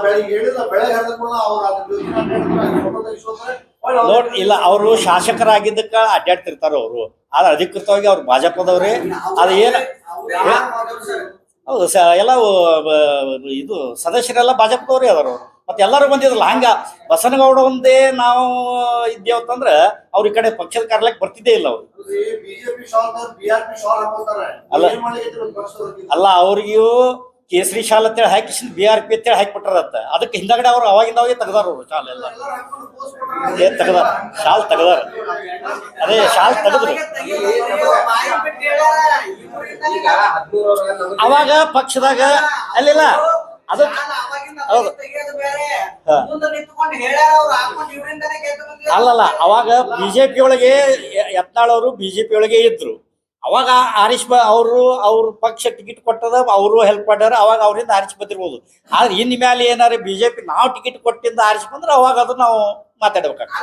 ಬೆಳಿಗ್ಗೆ ಹೇಳಿಲ್ಲ ಬೆಳಗ್ಗೆ ಕೂಡ ಅವ್ರ ನೋಡ್ ಇಲ್ಲ ಅವರು ಶಾಸಕರಾಗಿದ್ದಕ್ಕ ಅಡ್ಡಾಡ್ತಿರ್ತಾರ ಅವರು. ಆದ್ರೆ ಅಧಿಕೃತವಾಗಿ ಅವ್ರು ಭಾಜಪದವ್ರೆ. ಅದ ಏನ ಹೌದು ಎಲ್ಲ ಇದು ಸದಸ್ಯರೆಲ್ಲ ಭಾಜಪದವ್ರೇ ಅದಾರ ಅವ್ರು ಮತ್ತೆ ಎಲ್ಲರೂ ಬಂದಿದ್ರಲ್ಲ ಹಂಗ ಬಸನಗೌಡ ಒಂದೇ ನಾವು ಇದ್ದೇವತ್ತಂದ್ರ ಅವ್ರ ಈ ಕಡೆ ಪಕ್ಷದ ಕಾರ್ಯಕ್ಕೆ ಬರ್ತಿದ್ದೇ ಇಲ್ಲ ಅವ್ರು? ಅಲ್ಲ ಅವ್ರಿಗೂ ಕೇಸರಿ ಶಾಲ್ ಅಂತೇಳಿ ಹಾಕಿ ಬಿ ಆರ್ ಪಿ ಅಂತೇಳಿ ಹಾಕಿ ಬಿಟ್ಟಾರತ್ತ ಅದಕ್ಕೆ ಹಿಂದಗಡೆ ಅವ್ರು ಅವಾಗಿಂದ ಅವಾಗೆ ತೆಗ್ದಾರ ಅವರು ಶಾಲ್ ಎಲ್ಲ. ತೆಗ್ದಾರ. ಶಾಲ್ ತೆಗ್ದಾರ. ಅದೇ ಶಾಲ್ ತೆಗೆದ್ರು ಅವಾಗ ಪಕ್ಷದಾಗ ಅಲ್ಲಿಲ್ಲ. ಅದಕ್ಕೆ ಹೌದು. ಅಲ್ಲಲ್ಲ, ಅವಾಗ ಬಿಜೆಪಿ ಒಳಗೆ ಯತ್ನಾಳ್ ಬಿಜೆಪಿ ಒಳಗೆ ಇದ್ರು. ಅವಾಗ ಆರಿಶ್ ಬ ಅವರು ಅವ್ರ ಪಕ್ಷ ಟಿಕೆಟ್ ಕೊಟ್ಟದ ಅವರು ಹೆಲ್ಪ್ ಮಾಡ್ಯಾರ ಅವಾಗ ಅವರಿಂದ ಆರಿಸಿ ಬಂದಿರ್ಬೋದು. ಆದ್ರೆ ಇನ್ ಮೇಲೆ ಏನಾರ ಬಿಜೆಪಿ ನಾವು ಟಿಕೆಟ್ ಕೊಟ್ಟಿಂದ ಆರಿಸಿ ಬಂದ್ರೆ ಅವಾಗ ಅದು ನಾವು ಮಾತಾಡ್ಬೇಕಾಗ್ತದೆ.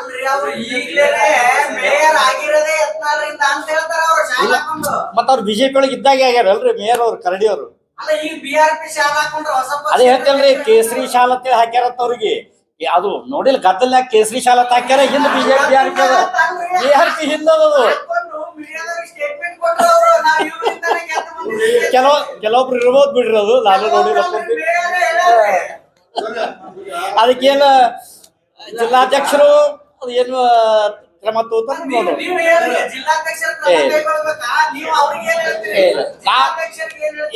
ಮತ್ತ ಅವ್ರು ಬಿಜೆಪಿ ಒಳಗೆ ಇದ್ದಾಗ ಆಗ್ಯಾರ ಅಲ್ರಿ ಮೇಯರ್ ಅವ್ರು ಕರಡಿ ಅವರು. ಅಲ್ಲ ಈಗ ಬಿ ಆರ್ ಪಿ ಶಾಲ ಹಾಕೊಂಡ್ರೆ ಹೊಸ ಅದೇ ಹೇಳ್ತೇನ್ರಿ ಕೇಸರಿ ಶಾಲ್ ಅಂತೇಳಿ ಹಾಕ್ಯಾರತ್ತ ಅವ್ರಿಗೆ. ಅದು ನೋಡಿಲ್ಲ ಗದ್ದಲ್ನಾಗ ಕೇಸರಿ ಶಾಲೆ ತಾಕ್ಯಾರ ಹಿಂದ್ ಬಿಜೆಪಿ ಆರ್ ಪಿ ಹಿಂದದು. ಕೆಲವ್ ಕೆಲವೊಬ್ರು ಇರ್ಬೋದು ಬಿಡ್ರಿ ಅದು ನಾನು ನೋಡಿಲ್ಲ. ಅದಕ್ಕೇನ ಜಿಲ್ಲಾಧ್ಯಕ್ಷರು ಅದು ಏನು ಕ್ರಮ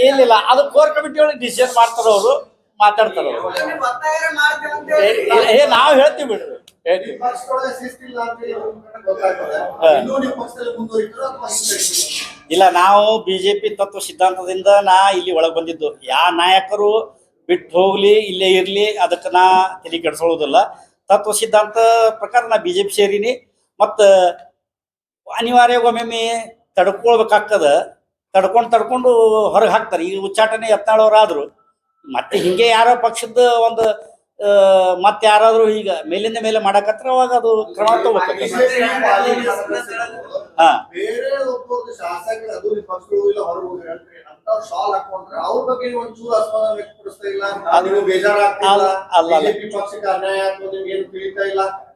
ಏನ್ ಇಲ್ಲ. ಅದು ಕೋರ್ ಕಮಿಟಿ ಒಳಗೆ ಡಿಸಿಷನ್ ಮಾಡ್ತಾರ ಅವರು. ಮಾತಾಡ್ತಾರ ನಾವು ನೀವು ಹೇಳ್ತೀವಿ ಬಿಡ್ರಿ. ಇಲ್ಲ, ನಾವು ಬಿಜೆಪಿ ತತ್ವ ಸಿದ್ಧಾಂತದಿಂದ ನಾ ಇಲ್ಲಿ ಒಳಗೆ ಬಂದಿದ್ದು. ಯಾ ನಾಯಕರು ಬಿಟ್ಟು ಹೋಗ್ಲಿ, ಇಲ್ಲೇ ಇರ್ಲಿ, ಅದಕ್ಕೆ ನಾ ತಲೆ ಕೆಡಿಸೋದಿಲ್ಲ ತತ್ವ ಸಿದ್ಧಾಂತ ಪ್ರಕಾರ ನಾ ಬಿಜೆಪಿ ಸೇರಿನಿ. ಮತ್ತು ಅನಿವಾರ್ಯ ಒಮ್ಮೊಮ್ಮೆ ತಡ್ಕೊಳ್ಬೇಕಾಗ್ತದ. ತಡ್ಕೊಂಡು ತಡ್ಕೊಂಡು ಹೊರಗೆ ಹಾಕ್ತಾರೆ. ಈ ಉಚ್ಚಾಟನೆ ಯತ್ನಾಳವ್ರಾದ್ರು. ಮತ್ತೆ ಹಿಂಗೆ ಯಾರೋ ಪಕ್ಷದ ಒಂದು ಮತ್ತೆ ಯಾರಾದ್ರೂ ಈಗ ಮೇಲಿಂದ ಮೇಲೆ ಮಾಡಕತ್ರ ಅವಾಗ ಅದು ಕ್ರಮ ತಗೋಬೇಕು. ಶಾಸಕರು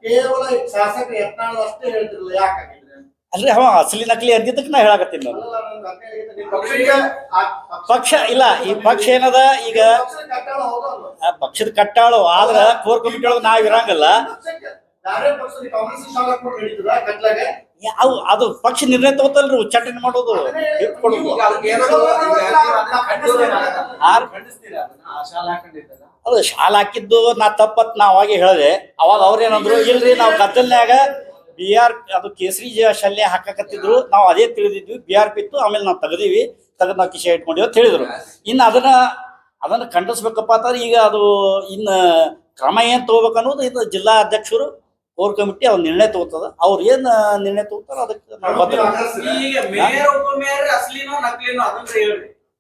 ಕೇವಲ ಶಾಸಕ ಯತ್ನಾಳ್ ಅಷ್ಟೇ ಹೇಳ್ತಿರಲ್ಲ ಯಾಕಾಗಿದ್ರೆ ಅಲ್ರಿ, ಅವ ಅಸಲಿ ನಕಲಿ ಅಂದಿದ್ದಕ್ಕೆ ನಾ ಹೇಳಕತ್ತೀನಿ ನಾನು ಪಕ್ಷ, ಇಲ್ಲ, ಈ ಪಕ್ಷ ಏನದ ಈಗ ಪಕ್ಷದ ಕಟ್ಟಾಳ ಆದ್ರ ಕೋರ್ ಕಮಿಟಿ ಒಳಗೆ ನಾವ್ ಇರಂಗಿಲ್ಲ. ಅವು, ಅದು ಪಕ್ಷ ನಿರ್ಣಯ ತಗೋತಲ್ರಿ, ಉಚ್ಚಾಟನೆ ಮಾಡೋದು ಅದು ಶಾಲ ಹಾಕಿದ್ದು ನಾ ತಪ್ಪತ್ ನಾ ಅವಾಗೆ ಹೇಳಿದೆ. ಅವಾಗ ಅವ್ರೇನಂದ್ರು, ಇಲ್ರಿ, ನಾವು ಗದ್ದಲ್ನ್ಯಾಗ ಬಿ ಆರ್ ಅದು ಕೇಸರಿ ಶಲ್ಯ ಹಾಕಕತ್ತಿದ್ರು ನಾವು ಅದೇ ತಿಳಿದಿದ್ವಿ ಬಿ ಆರ್ ಪಿ ಇತ್ತು ಆಮೇಲೆ ನಾವು ತೆಗೆದೀವಿ ತೆಗೆದು ನಾವು ಕಿಶೆ ಇಟ್ಕೊಂಡಿವಿ ಅಂತ ಹೇಳಿದ್ರು. ಇನ್ನು ಅದನ್ನ ಅದನ್ನ ಖಂಡಿಸ್ಬೇಕಪ್ಪ ಅಂತಂದ್ರೆ ಈಗ ಅದು ಇನ್ನ ಕ್ರಮ ಏನ್ ತಗೋಬೇಕು ಅನ್ನೋದು ಇದು ಜಿಲ್ಲಾ ಅಧ್ಯಕ್ಷರು ಕೋರ್ ಕಮಿಟಿ ಅವ್ರ ನಿರ್ಣಯ ತಗೋತದ. ಅವ್ರು ಏನ್ ನಿರ್ಣಯ ತಗೋತಾರ ಅದಕ್ಕೆ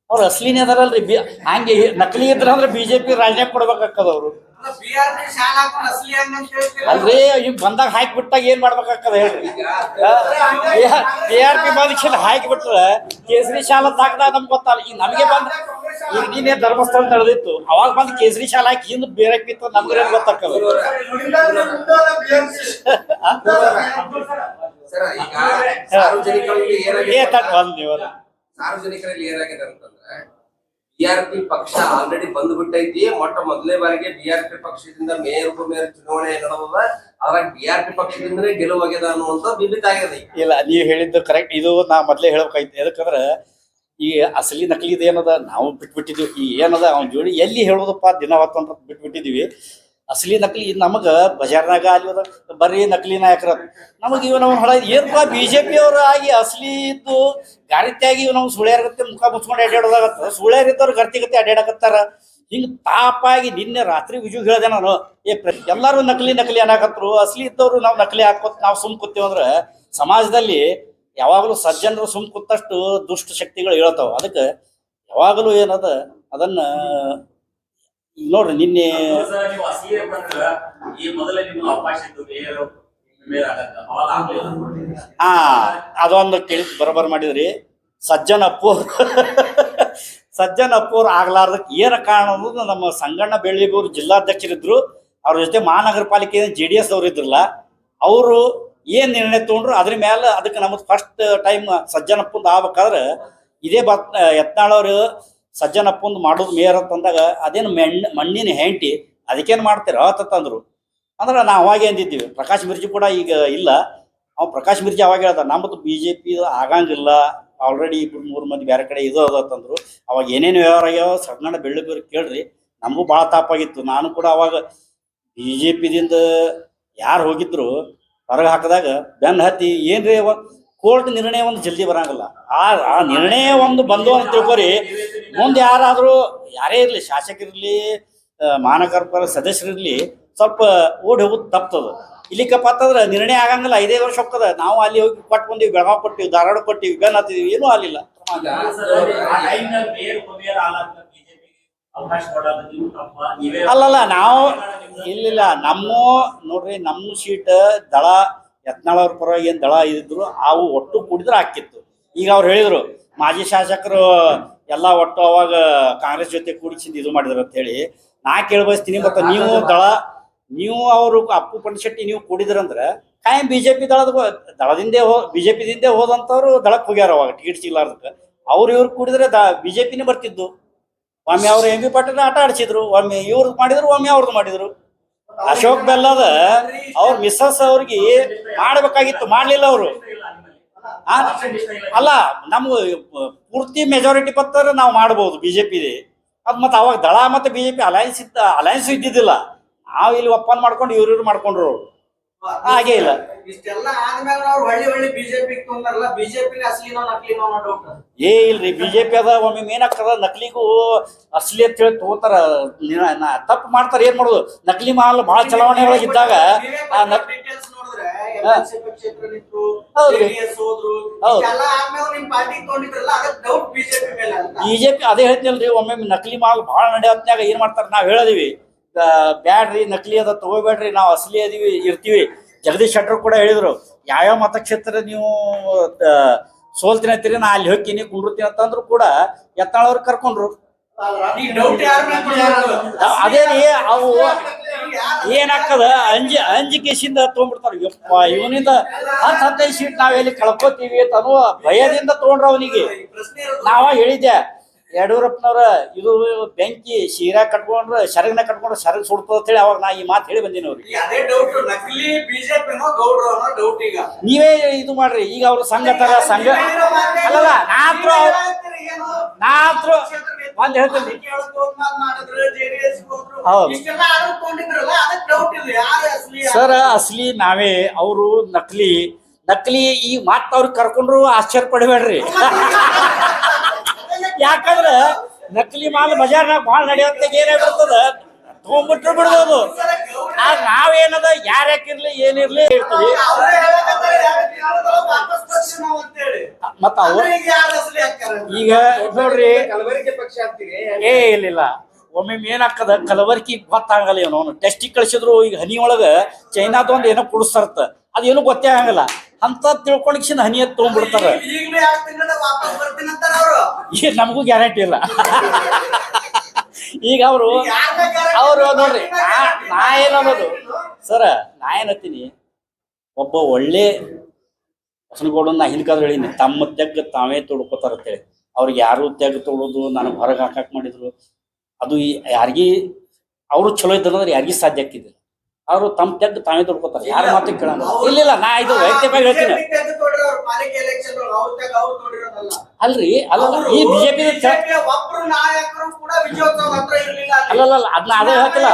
ಅವ್ರು ಅಸ್ಲಿನೇ ಅದಾರಲ್ರಿ ಬಿ ಹಂಗೆ ನಕಲಿ ಇದ್ರ ಅಂದ್ರೆ ಬಿಜೆಪಿ ರಾಜೀನಾಮೆ ಕೊಡ್ಬೇಕಾಗ್ತದ ಅವರು. ಅಲ್ರಿ ಈಗ ಬಂದಾಗ ಹಾಕಿ ಬಿಟ್ಟಾಗ ಏನ್ ಮಾಡ್ಬೇಕಾಗ್ತದ ಹೇಳ್ರಿ. ಬಿ ಆರ್ ಪಿ ಬಂದ್ ಹಾಕಿ ಬಿಟ್ರ ಕೇಸರಿ ಶಾಲ ತಾಕದಾಗ ನಮ್ಗೆ ಗೊತ್ತಲ್ಲ. ಈಗ ನಮಗೆ ಬಂದ ಈಗ ನೀನೇ ಧರ್ಮಸ್ಥಳ ನಡೆದಿತ್ತು. ಅವಾಗ ಬಂದು ಕೇಸರಿ ಶಾಲೆ ಹಾಕಿ ಹಿಂದ್ ಬೇರೆ ಬಿತ್ತು ನಮ್ಗೆ ಗೊತ್ತಾಕಲ್ಲ ಸರ್ ಈಗ ಸಾರ್ವಜನಿಕರಲ್ಲಿ ಏನಾಗಿದೆ ಸಾರ್ವಜನಿಕರಲ್ಲಿ ಏನಾಗಿದೆ ಅಂತಂದ್ರೆ ಬಿ ಆರ್ ಪಿ ಪಕ್ಷ ಆಲ್ರೆಡಿ ಬಂದ್ಬಿಟ್ಟೈತಿ. ಮೊಟ್ಟ ಮೊದಲನೇ ಬಾರಿಗೆ ಬಿಆರ್ಪಿ ಪಕ್ಷದಿಂದ ಮೇಯರ್, ಉಪಮೇಯರ್ ಚುನಾವಣೆ ನಡೆದದ. ಅದ್ರಾಗ ಬಿಆರ್ಪಿ ಪಕ್ಷದಿಂದನೇ ಗೆಲುವಾಗ್ಯದ ಅನ್ನುವಂತ ಬಿಂಬಿತ ಆಗ್ಯದ ಇಲ್ಲ, ನೀವು ಹೇಳಿದ್ದು ಕರೆಕ್ಟ್ ಇದು ನಾ ಮೊದಲೇ ಹೇಳ್ಬೇಕಾಯ್ತು ಯಾಕಂದ್ರ ಈ ಅಸಲಿ ನಕಲಿದ ಏನದ ನಾವು ಬಿಟ್ಬಿಟ್ಟಿದ್ವಿ. ಈ ಏನದ? ಅವ್ನ ಜೋಡಿ ಎಲ್ಲಿ ಹೇಳೋದಪ್ಪ? ದಿನ ಹೊತ್ತು ಬಿಟ್ಬಿಟ್ಟಿದೀವಿ. ಅಸಲಿ ನಕಲಿ, ನಮಗ ಬಜಾರ್ನಾಗ ಅಲ್ಲಿ ಅದ ಬರೀ ನಕಲಿ ನಾಯಕರ ನಮಗೆ ಇವ್ ನಾವು ಹೊಳ ಏನಪ್ಪ ಬಿ ಜೆ ಆಗಿ ಅಸಲಿ ಇದ್ದು ಗಾರಿತ್ಯಾಗಿ ನಾವು ಸುಳ್ಯಾರಗತ್ತೆ ಮುಖ ಮುಚ್ಕೊಂಡು ಅಡ್ಡಾಡೋದಾಗತ್ತ ಸುಳ್ಯಾರಿದ್ದವ್ರು ಗರ್ತಿಗತ್ತೆ ಅಡ್ಡಾಡಕತ್ತಾರ ಹಿಂಗ್ ತಾಪಾಗಿ ನಿನ್ನೆ ರಾತ್ರಿ ವಿಜು ಹೇಳ್ದೆ ನಾನು ಏ ಎಲ್ಲರೂ ನಕಲಿ ನಕಲಿ ಅನ್ನಕತ್ರು ಅಸಲಿ ಇದ್ದವರು ನಾವು ನಕಲಿ ಹಾಕೋತ್ ನಾವು ಸುಮ್ ಕೂತೀವಿ ಅಂದ್ರೆ ಸಮಾಜದಲ್ಲಿ ಯಾವಾಗಲೂ ಸಜ್ಜನರು ಸುಮ್ ಕೂತಷ್ಟು ದುಷ್ಟ ಶಕ್ತಿಗಳು ಹೇಳ್ತಾವ ಅದಕ್ಕೆ ಯಾವಾಗಲೂ ಏನದ, ಅದನ್ನ ಈಗ ನೋಡ್ರಿ ನಿನ್ನೆ ಹಾ ನೀವು ಅಸಲಿಯೇ ಬಂದ್ರ ಈ ಮೊದಲೇ ನಿಮ್ಗೆ ಅವಕಾಶ ಇತ್ತು ಮೇಯರ್ ಮೇಯರ್ ಆಗತ್ತ ಅವಾಗ ಆಗ್ಲಿಲ್ಲ. ಆ ಅದೊಂದು ಕೇಳಿ ಬರೋಬ್ಬರ ಮಾಡಿದ್ರಿ. ಸಜ್ಜನ್ ಅಪ್ಪು ಸಜ್ಜನ್ ಅವ್ರು ಆಗ್ಲಾರ್ದಕ್ಕೆ ಏನ ಕಾರಣ ಅನ್ನೋದು ನಮ್ಮ ಸಂಗಣ್ಣ ಬೆಳ್ಳಿಗೂರು ಜಿಲ್ಲಾಧ್ಯಕ್ಷರಿದ್ರು. ಅವ್ರ ಜೊತೆ ಮಹಾನಗರ ಪಾಲಿಕೆ ಜೆ ಡಿ ಎಸ್ ಅವ್ರು ಇದ್ರಲ್ಲ ಅವರು ಏನ್ ನಿರ್ಣಯ ತಗೊಂಡ್ರು ಅದ್ರ ಮೇಲೆ ಅದಕ್ಕೆ ನಮ್ದು ಫಸ್ಟ್ ಟೈಮ್ ಸಜ್ಜನಪ್ಪಂದು ಆಗ್ಬೇಕಾದ್ರೆ ಇದೇ ಬತ್ ಯತ್ನಾಳವ್ರು ಸಜ್ಜನಪ್ಪಂದು ಮಾಡೋದು ಮೇಯರ್ ಅಂತಂದಾಗ ಅದೇನು ಮೆಣ್ಣ ಮಣ್ಣಿನ ಹೆಂಟಿ, ಅದಕ್ಕೇನು ಮಾಡ್ತೀರ? ಅಂತಂದ್ರು ಅಂದ್ರೆ ನಾವು ಅವಾಗೇ ಅಂದಿದ್ದೀವಿ ಪ್ರಕಾಶ್ ಮಿರ್ಜಿ ಕೂಡ ಈಗ ಇಲ್ಲ. ಅವ್ ಪ್ರಕಾಶ್ ಮಿರ್ಜಿ ಅವಾಗ ಹೇಳ್ದ ನಮ್ಮದು ಬಿ ಜೆ ಪಿ ಆಗಂಗಿಲ್ಲ. ಆಲ್ರೆಡಿ ಇಬ್ಬರು ಮೂರು ಮಂದಿ ಬೇರೆ ಕಡೆ ಇದು, ಅದ ಅಂತಂದ್ರು ಅವಾಗ ಏನೇನು ವ್ಯವಹಾರ ಆಗ್ಯಾವ? ಸಣ್ಣ ಬೇರೆ ಕೇಳ್ರಿ. ನಮಗೂ ಭಾಳ ತಾಪಾಗಿತ್ತು. ನಾನು ಕೂಡ ಅವಾಗ ಬಿ ಜೆ ಪಿದಿಂದ ಯಾರು ಹೋಗಿದ್ರು ಹೊರಗೆ ಹಾಕಿದಾಗ ಬೆನ್ನ ಹತ್ತಿ, ಏನ್ರಿ ಕೋರ್ಟ್ ನಿರ್ಣಯ ಒಂದು ಜಲ್ದಿ ಬರಂಗಿಲ್ಲ. ಆ ಆ ನಿರ್ಣಯ ಒಂದು ಬಂದು ಅಂತ ತಿಳ್ಕೊರಿ, ಮುಂದೆ ಯಾರಾದರೂ ಯಾರೇ ಇರಲಿ, ಶಾಸಕರಿರಲಿ ಮಾನಕರ್ಪರ ಸದಸ್ಯರಿರಲಿ, ಸ್ವಲ್ಪ ಓಡಿ ಹೋಗುದು ತಪ್ತದ. ಇಲ್ಲಿ ಅಂತಂದ್ರೆ ನಿರ್ಣಯ ಆಗಂಗಿಲ್ಲ, ಐದೇ ವರ್ಷ ಹೋಗ್ತದೆ. ನಾವು ಅಲ್ಲಿ ಹೋಗಿ ಕೊಟ್ಟು ಬಂದೀವಿ, ಬೆಳಗಾವ್ ಕೊಟ್ಟಿವಿ, ಧಾರವಾಡ ಕೊಟ್ಟಿವಿ ಬೆನ್ ಹತ್ತಿದ್ವಿ, ಏನೂ ಆಗಲಿಲ್ಲ. ಅಲ್ಲಲ್ಲ, ನಾವು, ಇಲ್ಲಿಲ್ಲ, ನಮ್ಮ, ನೋಡ್ರಿ, ನಮ್ಮ ಸೀಟ್ ದಳ ಯತ್ನಾಳ್ ಅವ್ರ ಪರವಾಗಿ ಏನು ದಳ ಇದ್ರು ಅವು ಒಟ್ಟು ಕೂಡಿದ್ರೆ ಹಾಕಿತ್ತು ಈಗ ಅವ್ರು ಹೇಳಿದರು, ಮಾಜಿ ಶಾಸಕರು ಎಲ್ಲ ಒಟ್ಟು ಅವಾಗ ಕಾಂಗ್ರೆಸ್ ಜೊತೆ ಕೂಡಿಸಿಂದ ಇದು ಮಾಡಿದ್ರು ಅಂತ ಹೇಳಿ. ನಾ ಕೇಳ್ಬಯಸ್ತೀನಿ ಮತ್ತು ನೀವು ದಳ, ನೀವು ಅವರು ಅಪ್ಪು ಪಂಡಿಶೆಟ್ಟಿ ನೀವು ಕೂಡಿದ್ರಂದ್ರೆ ಕಾಯಂ ಬಿಜೆಪಿ ದಳದ ದಳದಿಂದೇ ಹೋ, ಬಿಜೆಪಿದಿಂದೇ ಹೋದಂಥವ್ರು ದಳಕ್ಕೆ ಹೋಗ್ಯಾರ ಅವಾಗ, ಟಿಕೆಟ್ ಸಿಗ್ಲಾರ್ದಕ್ಕೆ. ಅವ್ರು ಇವ್ರು ಕೂಡಿದ್ರೆ ದ, ಬಿಜೆಪಿನೇ ಬರ್ತಿದ್ದು. ಒಮ್ಮೆ ಅವ್ರು ಎಂ ಬಿ ಪಾಟೀಲ್ ಆಟ ಆಡಿಸಿದ್ರು, ಒಮ್ಮೆ ಇವ್ರದ್ದು ಮಾಡಿದ್ರು, ಒಮ್ಮೆ ಅವ್ರದ್ದು ಮಾಡಿದ್ರು. ಅಶೋಕ್ ಬೆಲ್ಲದ ಅವ್ರ ಮಿಸ್ಸಸ್ ಅವ್ರಿಗೆ ಮಾಡ್ಬೇಕಾಗಿತ್ತು, ಮಾಡ್ಲಿಲ್ಲ ಅವರು. ಅಲ್ಲ, ನಮ್ಗೆ ಪೂರ್ತಿ ಮೆಜಾರಿಟಿ ಪತ್ತರ ನಾವು ಮಾಡ್ಬೋದು ಬಿಜೆಪಿದೆ ಅದ್ ಮತ್ತೆ ಅವಾಗ ದಳ ಮತ್ತೆ ಬಿಜೆಪಿ ಅಲಯನ್ಸ್ ಇದ್ದ ಅಲಯನ್ಸ್ ಇದ್ದಿದ್ದಿಲ್ಲ. ನಾವು ಇಲ್ಲಿ ಒಪ್ಪಂದ ಮಾಡ್ಕೊಂಡು ಇವ್ರು ಇವ್ರು ಮಾಡ್ಕೊಂಡ್ರು ಅವ್ರು. ಹಾಗೆ ಇಲ್ಲ. ಇಷ್ಟೆಲ್ಲ ಆದ್ಮೇಲೆ ಅವ್ರು ಹಳ್ಳಿ ಹಳ್ಳಿ ಬಿಜೆಪಿ ತೊಂದ್ರಲ್ಲ ಬಿಜೆಪಿ ಅಸಲಿನೋ ನಕಲಿನೋ ಡೌಟ್ ಏ ಇಲ್ರಿ ಬಿಜೆಪಿ ಅದ ಒಮ್ಮೆ ಏನಾಗ್ತದ ನಕಲಿಗೂ ಅಸಲಿ ಅಂತ ಹೇಳಿ ತಗೋತಾರ. ತಪ್ಪು ಮಾಡ್ತಾರ ಏನ್ ಮಾಡೋದು? ನಕಲಿ ಮಾಲ್ ಬಹಳ ಚಲಾವಣೆ ಒಳಗೆ ಇದ್ದಾಗ ಬಿಜೆಪಿ ಅದೇ ಹೇಳ್ತೀನಲ್ರಿ ಒಮ್ಮೆ ನಕಲಿ ಮಾಲ್ ಬಹಳ ನಡೆಯತ್ನಾಗ ಏನ್ ಮಾಡ್ತಾರ? ನಾವ್ ಹೇಳದಿವಿ. ಬ್ಯಾಡ್ರಿ, ನಕಲಿ ಅದ ತಗೋಬೇಡ್ರಿ, ನಾವು ಅಸಲಿ ಅದೀವಿ, ಇರ್ತೀವಿ. ಜಗದೀಶ್ ಶೆಟ್ಟರ್ ಕೂಡ ಹೇಳಿದ್ರು, ಯಾವ್ಯಾವ ಮತಕ್ಷೇತ್ರ ನೀವು ಸೋಲ್ತೀನಿ ಅಂತೀರಿ, ನಾ ಅಲ್ಲಿ ಹೋಗ್ತೀನಿ ಕುಂಡ್ರುತ್ತೀನಿ ಅಂತಂದ್ರು ಕೂಡ ಎತ್ತಾಳವ್ರು ಕರ್ಕೊಂಡ್ರು? ಅದೇ ರೀ, ಅವು ಏನಾಗ್ತದ, ಅಂಜಿ ಅಂಜಿಕೆಸಿಂದ ತೊಗೊಂಡ್ಬಿಡ್ತಾರ. ಯಪ್ಪ, ಇವನಿಂದ ಹತ್ತು ಹತ್ತೈದು ಸೀಟ್ ನಾವೆಲ್ಲಿ ಕಳ್ಕೊತೀವಿ ಅನ್ನುವ ಭಯದಿಂದ ತಗೊಂಡ್ರ ಅವನಿಗೆ. ನಾವ ಹೇಳಿದ್ದೆ ಯಡಿಯೂರಪ್ಪನವ್ರ ಇದು ಬೆಂಕಿ ಶೀರಾ ಕಟ್ಕೊಂಡ್ರ ಸರಗನ ಕಟ್ಕೊಂಡ್ರ ಸರಗ್ ಸುಡ್ತದ ಅಂತೇಳಿ ಅವಾಗ ನಾ ಈ ಮಾತು ಹೇಳಿ ಬಂದೀನಿ ಅವ್ರಿಗೆ. ಈ ಅದೇ ಡೌಟ್ ನಕಲಿ ಬಿಜೆಪಿನೋ ಗೌಡ್ರು ಅನ್ನೋ ಡೌಟ್ ಈಗ. ನೀವೇ ಇದು ಮಾಡ್ರಿ ಈಗ ಅವ್ರ ಸಂಘ ತರ ಸಂಘ ಅಲ್ಲ ನಾತ್ರ ನಾತ್ರ ಒಂದ್ ಹೇಳ್ತೀನಿ. ಸರ್ ಅಸಲಿ? ನಾವೇ ಅವರು ನಕಲಿ ನಕಲಿ ಈ ಮಾತು ಅವ್ರಿಗೆ ಕರ್ಕೊಂಡ್ರು ಆಶ್ಚರ್ಯ ಪಡಬೇಡ್ರಿ. ಯಾಕಂದ್ರ ನಕಲಿ ಮಾಲ್ ಬಜಾರ್ನಾಗ ಭಾಳ ನಡೆಯುವಂತಾಗ ಏನಾಗಿರ್ತದ ತಗೊಂಡ್ಬಿಟ್ರು ಬಿಡ್ಬೋದು. ಆಗ ನಾವೇನದ? ಯಾರ ಯಾಕಿರ್ಲಿ ಏನಿರ್ಲಿ ಇರ್ತೀವಿ ಮತ್ತ ಅವ್ರ ಈಗ ನೋಡ್ರಿ. ಕಲಬೆರಕೆ ಏ, ಇಲ್ಲ ಒಮ್ಮೆ ಏನಾಕದ ಕಲವರ್ಕಿ ಗೊತ್ತಾಗಲ್ಲ ಏನೋ ಟೆಸ್ಟಿಗೆ ಕಳ್ಸಿದ್ರು, ಈಗ ಹನಿ ಒಳಗ ಚೈನಾದೊಂದು ಏನೋ ಕುಡಿಸ್ತಾರತ್ತ. ಅದೇನು ಗೊತ್ತೇ ಆಗಲ್ಲ. ಅಂತ ತಿಳ್ಕೊಂಡ್ ಹನಿ ಎತ್ ತಗೊಂಡ್ಬಿಡ್ತಾರ. ಈಗ ನಮಗೂ ಗ್ಯಾರಂಟಿ ಇಲ್ಲ. ಈಗ ಅವರು ಅವರು ನೋಡ್ರಿ ನಾ ನಾ ಏನ್ ಅನ್ನೋದು? ಸರ ನಾ ಏನತ್ತೀನಿ ಒಬ್ಬ ಒಳ್ಳೆ ನಾ ಹಿಂದ್ಕಾದ್ರೆ ಹೇಳಿನಿ. ತಮ್ಮ ತೆಗ್ಗ ತಾವೇ ತೊಡ್ಕೋತಾರ ಅಂತೇಳಿ. ಅವ್ರಿಗೆ ಯಾರು ತೆಗ್ ತೊಡೋದು ನನಗೆ ಹೊರಗೆ ಹಾಕಕ್ ಮಾಡಿದ್ರು. ಅದು ಯಾರಿಗೀ ಯಾರಿಗಿ ಅವರು ಚಲೋ ಇದ್ದಂದ್ರೆ ಯಾರಿಗೂ ಸಾಧ್ಯ ಆಗ್ತಿದ್ದಿಲ್ಲ. ಅವರು ತಮ್ಮ ತೆಗ್ದು ತಾವೇ ತೊಡ್ಕೋತಾರೆ. ಯಾರ ಮಾತು ಕೇಳಲ್ಲ. ಇಲ್ಲ ಇಲ್ಲ ನಾ ಇದು ವೈಯಕ್ತಿಕವಾಗಿ ಹೇಳ್ತೀನಿ. ಅಲ್ರಿ ಅಲ್ಲಲ್ಲ ಈ ಬಿಜೆಪಿ ಅಲ್ಲಿ. ಅಲ್ಲಲ್ಲ ಅದನ್ನ ಅದೇ ಹೇಳ್ತಿಲ್ಲ.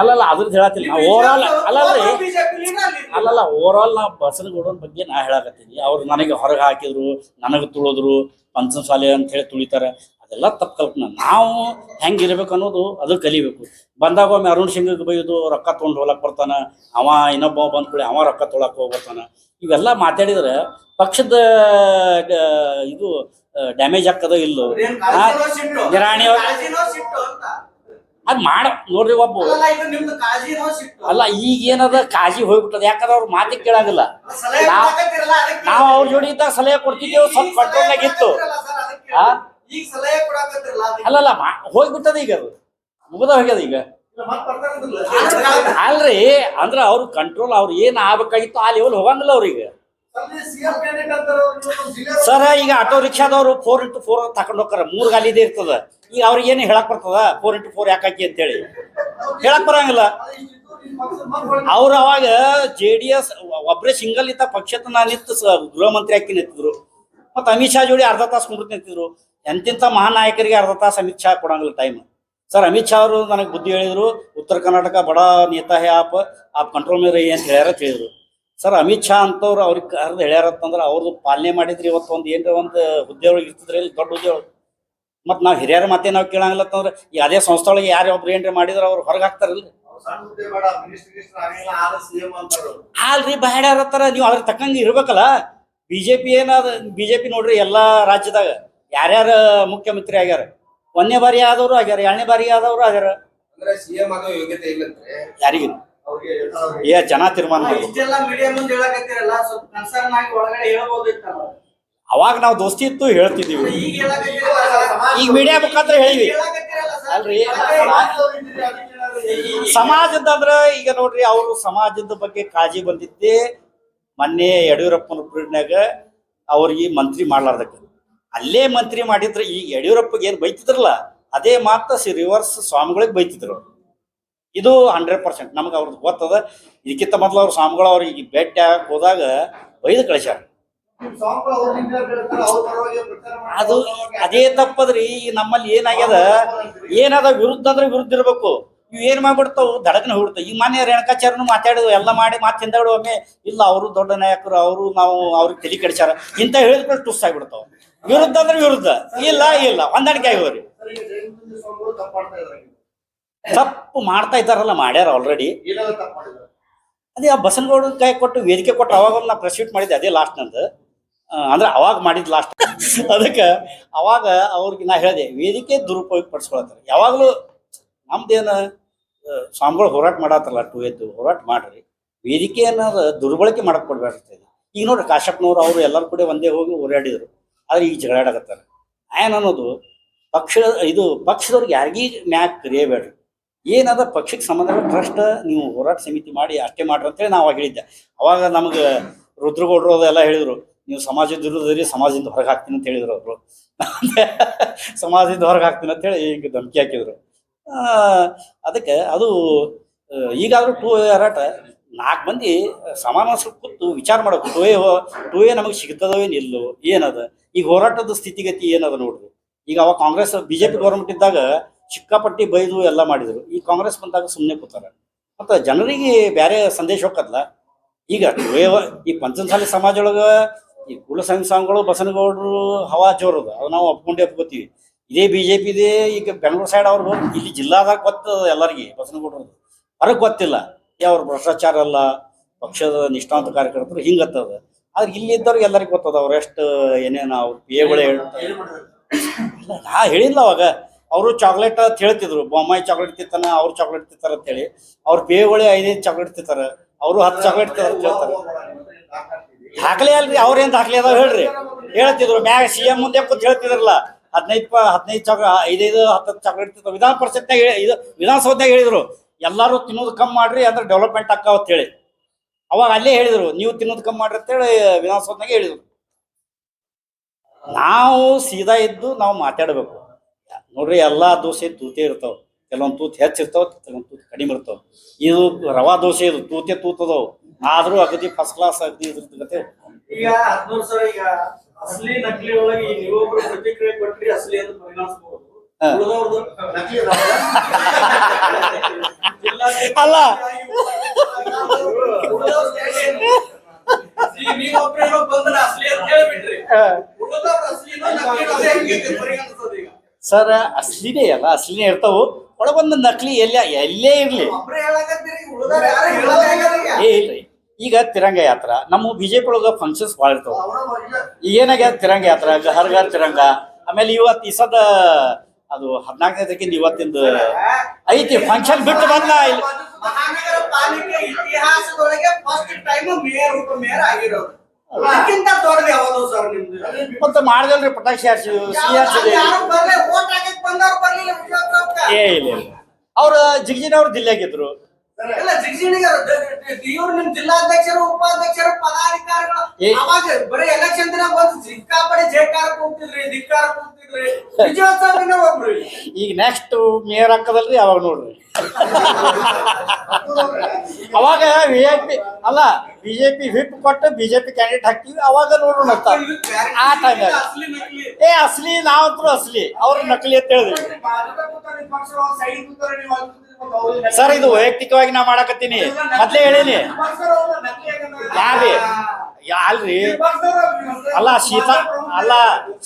ಅಲ್ಲಲ್ಲ ಅದ್ರದ್ದು ಹೇಳತ್ತಿಲ್ಲ. ನಾ ಓವರ್ ಆಲ್ ಅಲ್ಲಲ್ಲ ಅಲ್ಲಿ. ಅಲ್ಲಲ್ಲ ಓವರ್ ಆಲ್ ನಾ ಬಸನಗೌಡನ ಬಗ್ಗೆ ನಾ ಹೇಳಕತ್ತೀನಿ. ಅವ್ರು ನನಗೆ ಹೊರಗೆ ಹಾಕಿದ್ರು ನನಗೆ ತುಳಿದ್ರು ಪಂಚಮ ಶಾಲೆ ಅಂತ ಹೇಳಿ ತುಳಿತಾರೆ. ಅದೆಲ್ಲ ತಪ್ಪು ಕಲ್ಪನೆ. ನಾವು ಹೆಂಗಿರ್ಬೇಕು ಅನ್ನೋದು ಅದು ಕಲಿಬೇಕು. ಬಂದಾಗ ಒಮ್ಮೆ ಅರುಣ್ ಸಿಂಗ್ಗೆ ಬೈಯೋದು ರೊಕ್ಕ ತೊಗೊಂಡು ಹೋಲಕ್ ಬರ್ತಾನ ಅವ ಇನ್ನೊಬ್ಬ ಬಂದ್ ಕೂಡಲೇ ಅವ ರೊಕ್ಕ ತೊಳಕ್ಕೆ ಹೋಗ್ಬರ್ತಾನ ಇವೆಲ್ಲ ಮಾತಾಡಿದ್ರೆ ಪಕ್ಷದ ಇದು ಡ್ಯಾಮೇಜ್ ಆಗ್ತದೋ ಇಲ್ಲೋ? ನಿರಾಣಿ. ಅದ್ ಮಾಡ ನೋಡ್ರಿ ಒಬ್ಬ? ಅಲ್ಲ ಈಗ ಏನದ ಕಾಜಿ ಹೋಗ್ಬಿಟ್ಟದ. ಯಾಕಂದ್ರೆ ಅವ್ರ ಮಾತಿಗೆ ಕೇಳಾಗಿಲ್ಲ. ನಾವ್- ಅವ್ರ ಜೋಡಿ ಇದ್ದಾಗ ಸಲಹೆ ಕೊಡ್ತಿದ್ದೇವೆ ಸ್ವಲ್ಪ ಈಗ ಸಲಹೆ ಕಂಟ್ರೋಲ್ ಇತ್ತು. ಈಗ ಸಲಹೆ ಕೊಡಕತ್ತಿರಲ್ಲ, ಅಲ್ಲಲ್ಲ ಹೋಗ್ಬಿಟ್ಟದ ಈಗ ಅದು. ಮುಗದ ಹೋಗ್ಯದ ಈಗ. ಅಲ್ರಿ ಅಂದ್ರ ಅವ್ರ ಕಂಟ್ರೋಲ್ ಅವ್ರು ಏನ್ ಆಗ್ಬೇಕಾಗಿತ್ತು ಆ ಲೆವೆಲ್ ಹೋಗಂಗಿಲ್ಲ ಅವ್ರಿಗೆ ಸರ ಈಗ ಆಟೋ ರಿಕ್ಷಾದವ್ರು ಫೋರ್ ಇಂಟು ಫೋರ್ ತಕೊಂಡ್ ಹೋಗ್ತಾರ. ಮೂರ್ ಗಾಲಿದೆ ಇರ್ತದ. ಈಗ ಅವ್ರಿಗೆ ಏನು ಹೇಳಕ್ ಬರ್ತದ? ಫೋರ್ ಇಂಟು ಫೋರ್ ಯಾಕಾಕಿ ಅಂತೇಳಿ. ಹೇಳಕ್ ಬರಂಗಿಲ್ಲ. ಅವ್ರು ಅವಾಗ ಜೆ ಡಿ ಎಸ್ ಒಬ್ರೇ ಸಿಂಗಲ್ ಇದ್ದ ಪಕ್ಷದ ನಿಂತು ಸ- ಗೃಹ ಮಂತ್ರಿ ಹಾಕಿ ನಿಂತಿದ್ರು. ಮತ್ತು ಅಮಿತ್ ಶಾ ಜೋಡಿ ಅರ್ಧ ತಾಸು ಕುಂಡ್ರು ನಿಂತಿದ್ರು. ಎಂತೆಂಥ ಮಹಾನಾಯಕರಿಗೆ ಅರ್ಧ ತಾಸು ಅಮಿತ್ ಶಾ ಕೊಡಂಗಿಲ್ಲ ಟೈಮ್ ಸರ್ ಅಮಿತ್ ಶಾ ಅವರು ನನಗೆ ಬುದ್ಧಿ ಹೇಳಿದ್ರು ಉತ್ತರ ಕರ್ನಾಟಕ ಬಡ ನೇತಾ ಹೇ ಆಪ್ ಆಪ್ ಕಂಟ್ರೋಲ್ ಮೇಲೆ ಏನು ಅಂತ ಹೇಳ್ಯಾರ ತಿಳಿದ್ರು ಹೇಳಿದ್ರು. ಸರ್ ಅಮಿತ್ ಶಾ ಅಂತವ್ರು ಅವ್ರಿಗೆ ಕರ್ದು ಹೇಳ್ಯಾರತ್ತಂದ್ರೆ ಅವ್ರದ್ದು ಪಾಲನೆ ಮಾಡಿದ್ರಿ ಇವತ್ತು ಒಂದು ಏನ್ರ ಒಂದು ಹುದ್ದೆ ಒಳಗೆ ಇರ್ತಿದ್ರಿ ಇಲ್ಲಿ ದೊಡ್ಡ ಹುದ್ದೆ ಒಳಗೆ. ಮತ್ತು ನಾವು ಹಿರಿಯರ ಮತ್ತೆ ನಾವು ಕೇಳಂಗಿಲ್ಲ ಅಂತಂದ್ರೆ ಈ ಅದೇ ಸಂಸ್ಥೆ ಒಳಗೆ ಯಾರು ಒಬ್ರು ಏನ್ರಿ ಮಾಡಿದ್ರೆ ಅವ್ರು ಹೊರಗೆ ಹಾಕ್ತಾರಲ್ರಿ ಅವ್ರು. ಅಲ್ರಿ ಬಾಡ್ಯಾರತ್ತಾರ ನೀವು ಅದ್ರ ತಕ್ಕಂಗೆ ಇರ್ಬೇಕಲ್ಲ. ಬಿಜೆಪಿ ಏನಾದ ಬಿಜೆಪಿ ನೋಡ್ರಿ ಎಲ್ಲಾ ರಾಜ್ಯದಾಗ ಯಾರ್ಯಾರ ಮುಖ್ಯಮಂತ್ರಿ ಆಗ್ಯಾರ? ಒಂದನೇ ಬಾರಿ ಆದವರು ಆಗ್ಯಾರ ಎರಡನೇ ಬಾರಿ ಆದವರು ಆಗ್ಯಾರ. ಅಂದ್ರೆ ಸಿಎಂ ಆಗೋ ಯೋಗ್ಯತೆ ಇಲ್ಲಂದ್ರೆ ಯಾರಿಗೆ ಅವ್ರಿಗೆ ಅವ್ರಿಗೆ ಏ ಜನ ತೀರ್ಮಾನ ಮಾಡ್ಬೇಕು. ಇಷ್ಟೆಲ್ಲ ಮೀಡಿಯಾ ಮುಂದೆ ಹೇಳಕತ್ತಿರಲ್ಲ ಸ್ವಲ್ಪ ಕನ್ಸರ್ನ್ ಆಗಿ ಒಳಗಡೆ ಹೇಳ್ಬೋದಿತ್ತಲ್ಲ. ಅವಾಗ ನಾವು ದೋಸ್ತಿ ಇತ್ತು ಹೇಳ್ತಿದ್ದೀವಿ. ಈಗ ಹೇಳಕತ್ತಿರಲ್ಲ ಈಗ ಮೀಡಿಯಾ ಮುಖಾಂತರ ಹೇಳಿವಿ ಹೇಳಕತ್ತಿರಲ್ಲ ಸರ್. ಅಲ್ರಿ, ಸಮಾಜದ ಅಂದ್ರ ಈಗ ನೋಡ್ರಿ ಅವರು ಸಮಾಜದ ಬಗ್ಗೆ ಕಾಳಜಿ ಬಂದಿದ್ದೆ ಮೊನ್ನೆ ಯಡಿಯೂರಪ್ಪನ ಪೀರಿಯಡ್ನಾಗ ಅವ್ರಿಗೆ ಮಂತ್ರಿ ಮಾಡ್ಲಾರ್ದಕ್ಕೆ. ಅಲ್ಲೇ ಮಂತ್ರಿ ಮಾಡಿದ್ರೆ ಈ ಯಡಿಯೂರಪ್ಪಗೆ ಏನು ಬೈತಿದ್ರಲ್ಲ, ಅದೇ ಮಾತ್ರ ರಿವರ್ಸ್ ಸ್ವಾಮಿಗಳಿಗೆ ಬೈತಿದ್ರು. ಇದು ಹಂಡ್ರೆಡ್ ಪರ್ಸೆಂಟ್ ನಮ್ಗೆ ಅವ್ರದ್ದು ಗೊತ್ತದ. ಇದಕ್ಕಿಂತ ಮೊದಲು ಅವ್ರ ಸ್ವಾಮಿಗಳು ಅವ್ರಿಗೆ ಭೇಟಿ ಆಗಕ್ಕೆ ಹೋದಾಗ ಬೈದು ಕಳಿಸ್ಯಾರ. ಅದು ಅದೇ ತಪ್ಪದ್ರಿ. ನಮ್ಮಲ್ಲಿ ಏನಾಗ್ಯದ? ಏನದ ವಿರುದ್ಧ ಅಂದ್ರೆ ವಿರುದ್ಧ ಇರ್ಬೇಕು. ಇವ್ ಏನ್ ಮಾಡ್ಬಿಡ್ತಾವ್? ದಡಕನ ಹೋಗ್ಬಿಡ್ತಾವ ಈಗ ಮಾನ್ಯ ರೇಣಕಾಚಾರ್ಯನು ಮಾತಾಡಿದ್ವು ಎಲ್ಲ ಮಾಡಿ ಮಾತು ಹಿಂದಾಡುವ ಒಮ್ಮೆ. ಇಲ್ಲ, ಅವರು ದೊಡ್ಡ ನಾಯಕರು, ಅವರು ನಾವು ಅವ್ರಿಗೆ ತಲೆ ಕಡಿಸ್ಯಾರ. ಇಂತ ಹೇಳಿದ್ಮೇಲೆ ಟುಸ್ ಆಗ್ಬಿಡ್ತಾವ. ವಿರುದ್ಧ ಅಂದ್ರೆ ವಿರುದ್ಧ. ಇಲ್ಲ ಇಲ್ಲ. ಹೊಂದಾಣಿಕೆ ಸ್ವಾಮಿಗಳು ತಪ್ಪು ಮಾಡ್ತಾ ಇದ್ದಾರಲ್ಲ, ಮಾಡ್ಯಾರ ಆಲ್ರೆಡಿ ಅದೇ ಆ ಬಸನಗೌಡ ಕೈ ಕೊಟ್ಟು ವೇದಿಕೆ ಕೊಟ್ಟು ಅವಾಗ ನಾ ಪ್ರಸ್ಯೂಟ್ ಮಾಡಿದ್ದೆ, ಅದೇ ಲಾಸ್ಟ್ ನಂದು. ಅಂದ್ರೆ ಅವಾಗ ಮಾಡಿದ್ ಲಾಸ್ಟ್ ಅದಕ್ಕೆ ಅವಾಗ ಅವ್ರಿಗೆ ನಾ ಹೇಳಿದೆ, ವೇದಿಕೆ ದುರುಪಯೋಗ ಪಡಿಸ್ಕೊಳತ್ತಾರೆ ಯಾವಾಗಲೂ ನಮ್ದೇನು ಸ್ವಾಮಿಗಳು ಹೋರಾಟ ಮಾಡತ್ತಲ್ಲ ಟು ಎದ್ದು ಹೋರಾಟ ಮಾಡ್ರಿ. ವೇದಿಕೆ ಅನ್ನೋದು ದುರ್ಬಳಕೆ ಮಾಡಕ್ ಕೊಡ್ಬೇಕಾಗ್ತದೆ ಈಗ ನೋಡ್ರಿ, ಕಾಶ್ಯಪ್ನವ್ರು ಅವರು ಎಲ್ಲರೂ ಕೂಡ ಒಂದೇ ಹೋಗಿ ಓಡಾಡಿದ್ರು ಆದ್ರೆ ಈಗ ಜಗಳಾಡಕತ್ತಾರ ಏನ್ ಅನ್ನೋದು ಪಕ್ಷ ಇದು ಪಕ್ಷದವ್ರಿಗೆ ಯಾರಿಗೀ ಮ್ಯಾಕ್ ಕರಿಯಬೇಡ್ರಿ. ಏನದ ಪಕ್ಷಕ್ಕೆ ಸಂಬಂಧ ಟ್ರಸ್ಟ್ ನೀವು ಹೋರಾಟ ಸಮಿತಿ ಮಾಡಿ ಅಷ್ಟೇ ಮಾಡ್ರಿ ಅಂತೇಳಿ ನಾವು ಅವಾಗ ಹೇಳಿದ್ದೆ. ಅವಾಗ ನಮಗೆ ರುದ್ರಗೌಡರು ಅದೆಲ್ಲ ಹೇಳಿದ್ರು, ನೀವು ಸಮಾಜದ ವಿರುದ್ಧರಿ ಸಮಾಜದಿಂದ ಹೊರಗೆ ಹಾಕ್ತೀನಿ ಅಂತ ಹೇಳಿದ್ರು ಅವರು. ಸಮಾಜದಿಂದ ಹೊರಗೆ ಹಾಕ್ತೀನಿ ಅಂತ ಹೇಳಿ ಈಗ ಧಮಕಿ ಹಾಕಿದ್ರು. ಅದಕ್ಕೆ ಅದು ಈಗಾದರೂ ಟೂ ಹೋರಾಟ ನಾಲ್ಕು ಮಂದಿ ಸಮಾನ ಕೂತು ವಿಚಾರ ಮಾಡಬೇಕು ಟೂ ಎ ಟೂ ಎ ನಮಗೆ ಸಿಗ್ತದೋ ಏನಿಲ್ಲೋ ಏನದ? ಈಗ ಹೋರಾಟದ ಸ್ಥಿತಿಗತಿ ಏನದ ನೋಡ್ರಿ? ಈಗ ಅವಾಗ ಕಾಂಗ್ರೆಸ್ ಬಿಜೆಪಿ ಗೌರ್ಮೆಂಟ್ ಇದ್ದಾಗ ಸಿಕ್ಕಾಪಟ್ಟಿ ಬೈದು ಎಲ್ಲ ಮಾಡಿದ್ರು. ಈ ಕಾಂಗ್ರೆಸ್ ಬಂದಾಗ ಸುಮ್ಮನೆ ಕೂತಾರ. ಮತ್ತ ಜನರಿಗೆ ಬೇರೆ ಸಂದೇಶ ಹೋಗಲ್ಲ ಈಗ ಈ ಪಂಚಮಸಾಲಿ ಸಮಾಜ ಒಳಗ ಈ ಕುಲಸಂಘ ಸಾಂಗ್ಗಳು ಬಸನಗೌಡರು ಹವಾ ಜೋರದ. ಅದು ನಾವು ಒಪ್ಕೊಂಡೇ ಒಪ್ಕೋತೀವಿ. ಇದೇ ಬಿಜೆಪಿ ಇದೆ ಈಗ ಬೆಂಗಳೂರು ಸೈಡ್ ಅವ್ರು ಇಲ್ಲಿ ಜಿಲ್ಲಾದಾಗ ಗೊತ್ತದ ಎಲ್ಲರಿಗೆ ಬಸನಗೌಡರದು ಹೊರಗೆ ಗೊತ್ತಿಲ್ಲ. ಯಾವ ಭ್ರಷ್ಟಾಚಾರ ಅಲ್ಲ ಪಕ್ಷದ ನಿಷ್ಠಾಂತ ಕಾರ್ಯಕರ್ತರು ಹಿಂಗತ್ತದ ಆದ್ರೆ ಇಲ್ಲಿ ಇದ್ದವ್ರಿಗೆ ಎಲ್ಲರಿಗೂ ಗೊತ್ತದ ಅವ್ರೆಷ್ಟು ಏನೇನು ಅವ್ರು ಪೇಗಳು ನಾ ಹೇಳಿಲ್ಲ ಅವಾಗ. ಅವರು ಚಾಕ್ಲೇಟ್ ಅಂತ ಹೇಳ್ತಿದ್ರು. ಬೊಮ್ಮಾಯಿ ಚಾಕ್ಲೇಟ್ ತಿಂತಾನೆ, ಅವ್ರು ಚಾಕ್ಲೇಟ್ ತಿಂತಾರ ಅಂತ ಹೇಳಿ. ಅವ್ರ ಪೇಗಳೇ ಐದೈದು ಚಾಕ್ಲೇಟ್ ತಿಂತಾರೆ. ಅವರು ಹತ್ತು ಚಾಕ್ಲೇಟ್ ತಿಂತಾರೆ ದಾಖಲೆ ಅಲ್ರಿ ಅವ್ರೇನ್ ದಾಖಲೆ ಅದಾವ ಹೇಳ್ರಿ. ಹೇಳ್ತಿದ್ರು. ಮ್ಯಾಗ ಸಿ ಎಂ ಮುಂದೆ ಕೂತ್ ಹೇಳ್ತಿದ್ರಲ್ಲ. ಹದಿನೈದು ಹದಿನೈದು ಚಾಕ್ ಐದೈದು ಹತ್ತು ಚಾಕ್ಲೇಟ್ ತಿಂತಾವ. ವಿಧಾನ ಪರಿಷತ್ನಾಗ ಹೇಳಿ ಇದು ವಿಧಾನಸೌಧನಾಗ ಹೇಳಿದ್ರು. ಎಲ್ಲರೂ ತಿನ್ನೋದು ಕಮ್ಮಿ ಮಾಡ್ರಿ, ಅಂದ್ರೆ ಡೆವಲಪ್ಮೆಂಟ್ ಅಂತ ಹೇಳಿ. ಅವಾಗ ಅಲ್ಲೇ ಹೇಳಿದರು ನೀವು ತಿನ್ನೋದು ಕಮ್ಮಿ ಮಾಡ್ರಿ ಅಂತೇಳಿ ವಿಧಾನಸೌಧನಾಗೆ ಹೇಳಿದರು. ನಾವು ಸೀದಾ ಇದ್ದು ನಾವು ಮಾತಾಡಬೇಕು. ನೋಡ್ರಿ ಎಲ್ಲಾ ದೋಸೆ ತೂತೆ ಇರ್ತಾವ. ಕೆಲವೊಂದು ತೂತ್ ಹೆಚ್ಚಿರ್ತಾವ ಕೆಲವೊಂದು ತೂತ್ ಕಡಿಮೆ ಇರ್ತಾವ. ಇದು ರವಾ ದೋಸೆ ಇದು ತೂತೆ ತೂತದವು. ಆದ್ರೂ ಅಗದಿ ಫಸ್ಟ್ ಕ್ಲಾಸ್ ಅಗದಿ ಇದ್ರ ಈಗ ಹದಿಮೂರು ಸರ್ ಈಗ ಅಸಲಿ ನಕಲಿ ಒಳಗೆ ಈ ನೀವೊಬ್ರು ಪ್ರತಿಕ್ರಿಯೆ ಕೊಟ್ರಿ ಅಸಲಿ ಅಂತ ಪರಿಗಣಿಸಬಹುದು ಅಲ್ಲ. ಸರ್ ಅಸ್ಲಿನೇ ಅಲ್ಲ ಅಸ್ಲಿನೇ ಇರ್ತಾವು. ಒಳಗೊಂದು ನಕಲಿ ಎಲ್ಲ ಎಲ್ಲೇ ಇರ್ಲಿ. ಏ ಇಲ್ರಿ ಈಗ ತಿರಂಗ ಯಾತ್ರ ನಮ್ಮ ಬಿಜೆಪಿ ಒಳಗ ಫಂಕ್ಷನ್ಸ್ ಭಾಳ ಇರ್ತಾವ. ಈಗ ಏನಾಗ್ಯದ ತಿರಂಗ ಯಾತ್ರ ಹರ್ ಘರ್ ತಿರಂಗ ಆಮೇಲೆ ಇವತ್ತು ಈ ಸದ ಅದು ಹದಿನಾಲ್ಕನೇ ತಾರೀಕಿಂದ ಇವತ್ತಿಂದ ಐತಿ. ಫಂಕ್ಷನ್ ಬಿಟ್ಟು ಬಂದ ಇಲ್ಲಿ. ಮಹಾನಗರ ಪಾಲಿಕೆ ಇತಿಹಾಸದೊಳಗೆ ಫಸ್ಟ್ ಟೈಮ್ ಮೇಯರ್ ಉಪ ಮೇಯರ್ ಆಗಿರೋದು. ಅದಕ್ಕಿಂತ ದೊಡ್ಡದು ಯಾವುದು ಸರ್ ನಿಮ್ದು? ಮತ್ತೆ ಮಾಡ್ದಲ್ರಿ ಪಟಾಕ್ಷಿ ಹಾರಿಸಿದ್ವಿ ಸಿಹಿ. ಏ ಇಲ್ಲ ಇಲ್ಲ. ಅವ್ರ ಅವ್ರು ಜಿಲ್ಲೆಗಿದ್ರು ಇಲ್ಲ ಜಿಗ್ಜಿಣಿಗೆ ಇವ್ರು ನಿಮ್ ಜಿಲ್ಲಾಧ್ಯಕ್ಷರು ಉಪಾಧ್ಯಕ್ಷರು ಪದಾಧಿಕಾರಿಗಳು. ಅವಾಗ ಬರೀ ಎಲೆಕ್ಷನ್ ದಿನ ಬಂದು ಸಿಕ್ಕಾಪಡೆ ಜೇಕಾರ ಕೂಗ್ತಿದ್ರಿ ಧಿಕ್ಕಾರ ಕೂಗ್ತಿದ್ರಿ. ವಿಜಯೋತ್ಸವದಿಂದ ಒಬ್ರು ಈಗ ನೆಕ್ಸ್ಟ್ ಮೇಯರ್ ಹಾಕದಲ್ರಿ ಅವಾಗ ನೋಡ್ರಿ. ಅವಾಗ ವಿ ಐ ಪಿ ಅಲ್ಲ ಬಿಜೆಪಿ ವಿಪ್ ಕೊಟ್ಟು ಬಿಜೆಪಿ ಕ್ಯಾಂಡಿಡೇಟ್ ಹಾಕ್ತೀವಿ ಅವಾಗ ನೋಡೋಣ ಆ ಟೈಮ್ ಏ ಅಸಲಿ ನಾವಂತರೂ ಅಸಲಿ ಅವ್ರ ನಕಲಿ ಅಂತ ಹೇಳಿದ್ವಿ. ಸರ್ ಇದು ವೈಯಕ್ತಿಕವಾಗಿ ನಾ ಮಾಡಕತ್ತೀನಿ. ಮೊದ್ಲೇ ಹೇಳೀನಿ. ಯಾರಿ ಯಾಲ್ರಿ ಅಲ್ರಿ? ಅಲ್ಲ ಸೀತಾ ಅಲ್ಲ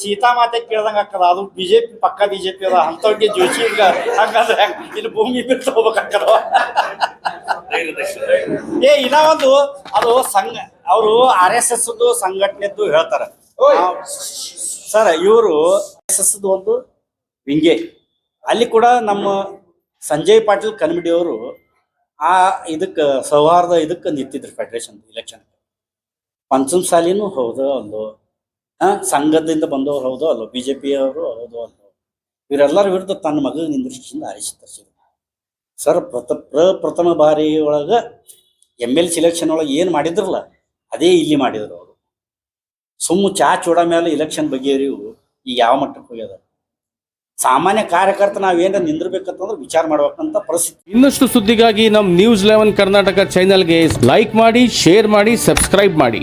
ಸೀತಾ ಮಾತೆ ಕೇಳ್ದಂಗ ಆಗ್ತದ. ಅದು ಬಿಜೆಪಿ ಪಕ್ಕ ಬಿಜೆಪಿ ಅದ. ಅಂತವ್ರಿಗೆ ಜೋಶಿ ಈಗ ಹಂಗಂದ್ರೆ ಇಲ್ಲಿ ಭೂಮಿ ಬಿಟ್ಟು ಹೋಗ್ಬೇಕಾಗ್ತದ. ಏ ಇನ್ನ ಒಂದು ಅದು ಸಂಘ ಅವರು ಆರ್ ಎಸ್ ಎಸ್ ಸಂಘಟನೆದ್ದು ಹೇಳ್ತಾರ. ಸರ್ ಇವರು ಎಸ್ ಎಸ್ ಒಂದು ವಿಂಗೆ. ಅಲ್ಲಿ ಕೂಡ ನಮ್ಮ ಸಂಜಯ್ ಪಾಟೀಲ್ ಕನ್ಮಿಡಿಯವರು ಆ ಇದಕ್ಕೆ, ಸೌಹಾರ್ದ ಇದಕ್ಕೆ ನಿಂತಿದ್ರು ಫೆಡರೇಷನ್ ಇಲೆಕ್ಷನ್ ಪಂಚಮ್ ಸಾಲಿನೂ ಹೌದು ಅಲ್ಲೋ ಹಾ ಸಂಘದಿಂದ ಬಂದವರು ಹೌದು ಅಲ್ಲೋ ಬಿ ಜೆ ಪಿಯವರು ಹೌದು ಅಲ್ಲೋ. ಇವರೆಲ್ಲರ ವಿರುದ್ಧ ತನ್ನ ಮಗ ನಿಂದ್ರಿಸಿಂದ ಆರಿಸಿ ತರಿಸಿದ್ರು. ಸರ್, ಪ್ರಥ ಪ್ರಪ್ರಥಮ ಬಾರಿ ಒಳಗೆ ಎಂ ಎಲ್ ಸಿಲೆಕ್ಷನ್ ಒಳಗೆ ಏನು ಮಾಡಿದ್ರಲ್ಲ, ಅದೇ ಇಲ್ಲಿ ಮಾಡಿದ್ರು ಅವರು. ಸುಮ್ಮ ಚಾ ಚೂಡ ಮೇಲೆ ಇಲೆಕ್ಷನ್ ಬಗೆಹರಿವು ಈಗ ಯಾವ ಮಟ್ಟಕ್ಕೆ ಹೋಗ್ಯದ ಸಾಮಾನ್ಯ ಕಾರ್ಯಕರ್ತ ನಾವೇನು ನಿಂದಿರ್ಬೇಕಂತಂದ್ರೆ ವಿಚಾರ ಮಾಡ್ಬೇಕಂತ ಪರಿಸ್ಥಿತಿ. ಇನ್ನಷ್ಟು ಸುದ್ದಿಗಾಗಿ ನಮ್ಮ ನ್ಯೂಸ್ ಲೆವೆನ್ ಕರ್ನಾಟಕ ಚಾನೆಲ್ಗೆ ಲೈಕ್ ಮಾಡಿ ಶೇರ್ ಮಾಡಿ ಸಬ್ಸ್ಕ್ರೈಬ್ ಮಾಡಿ.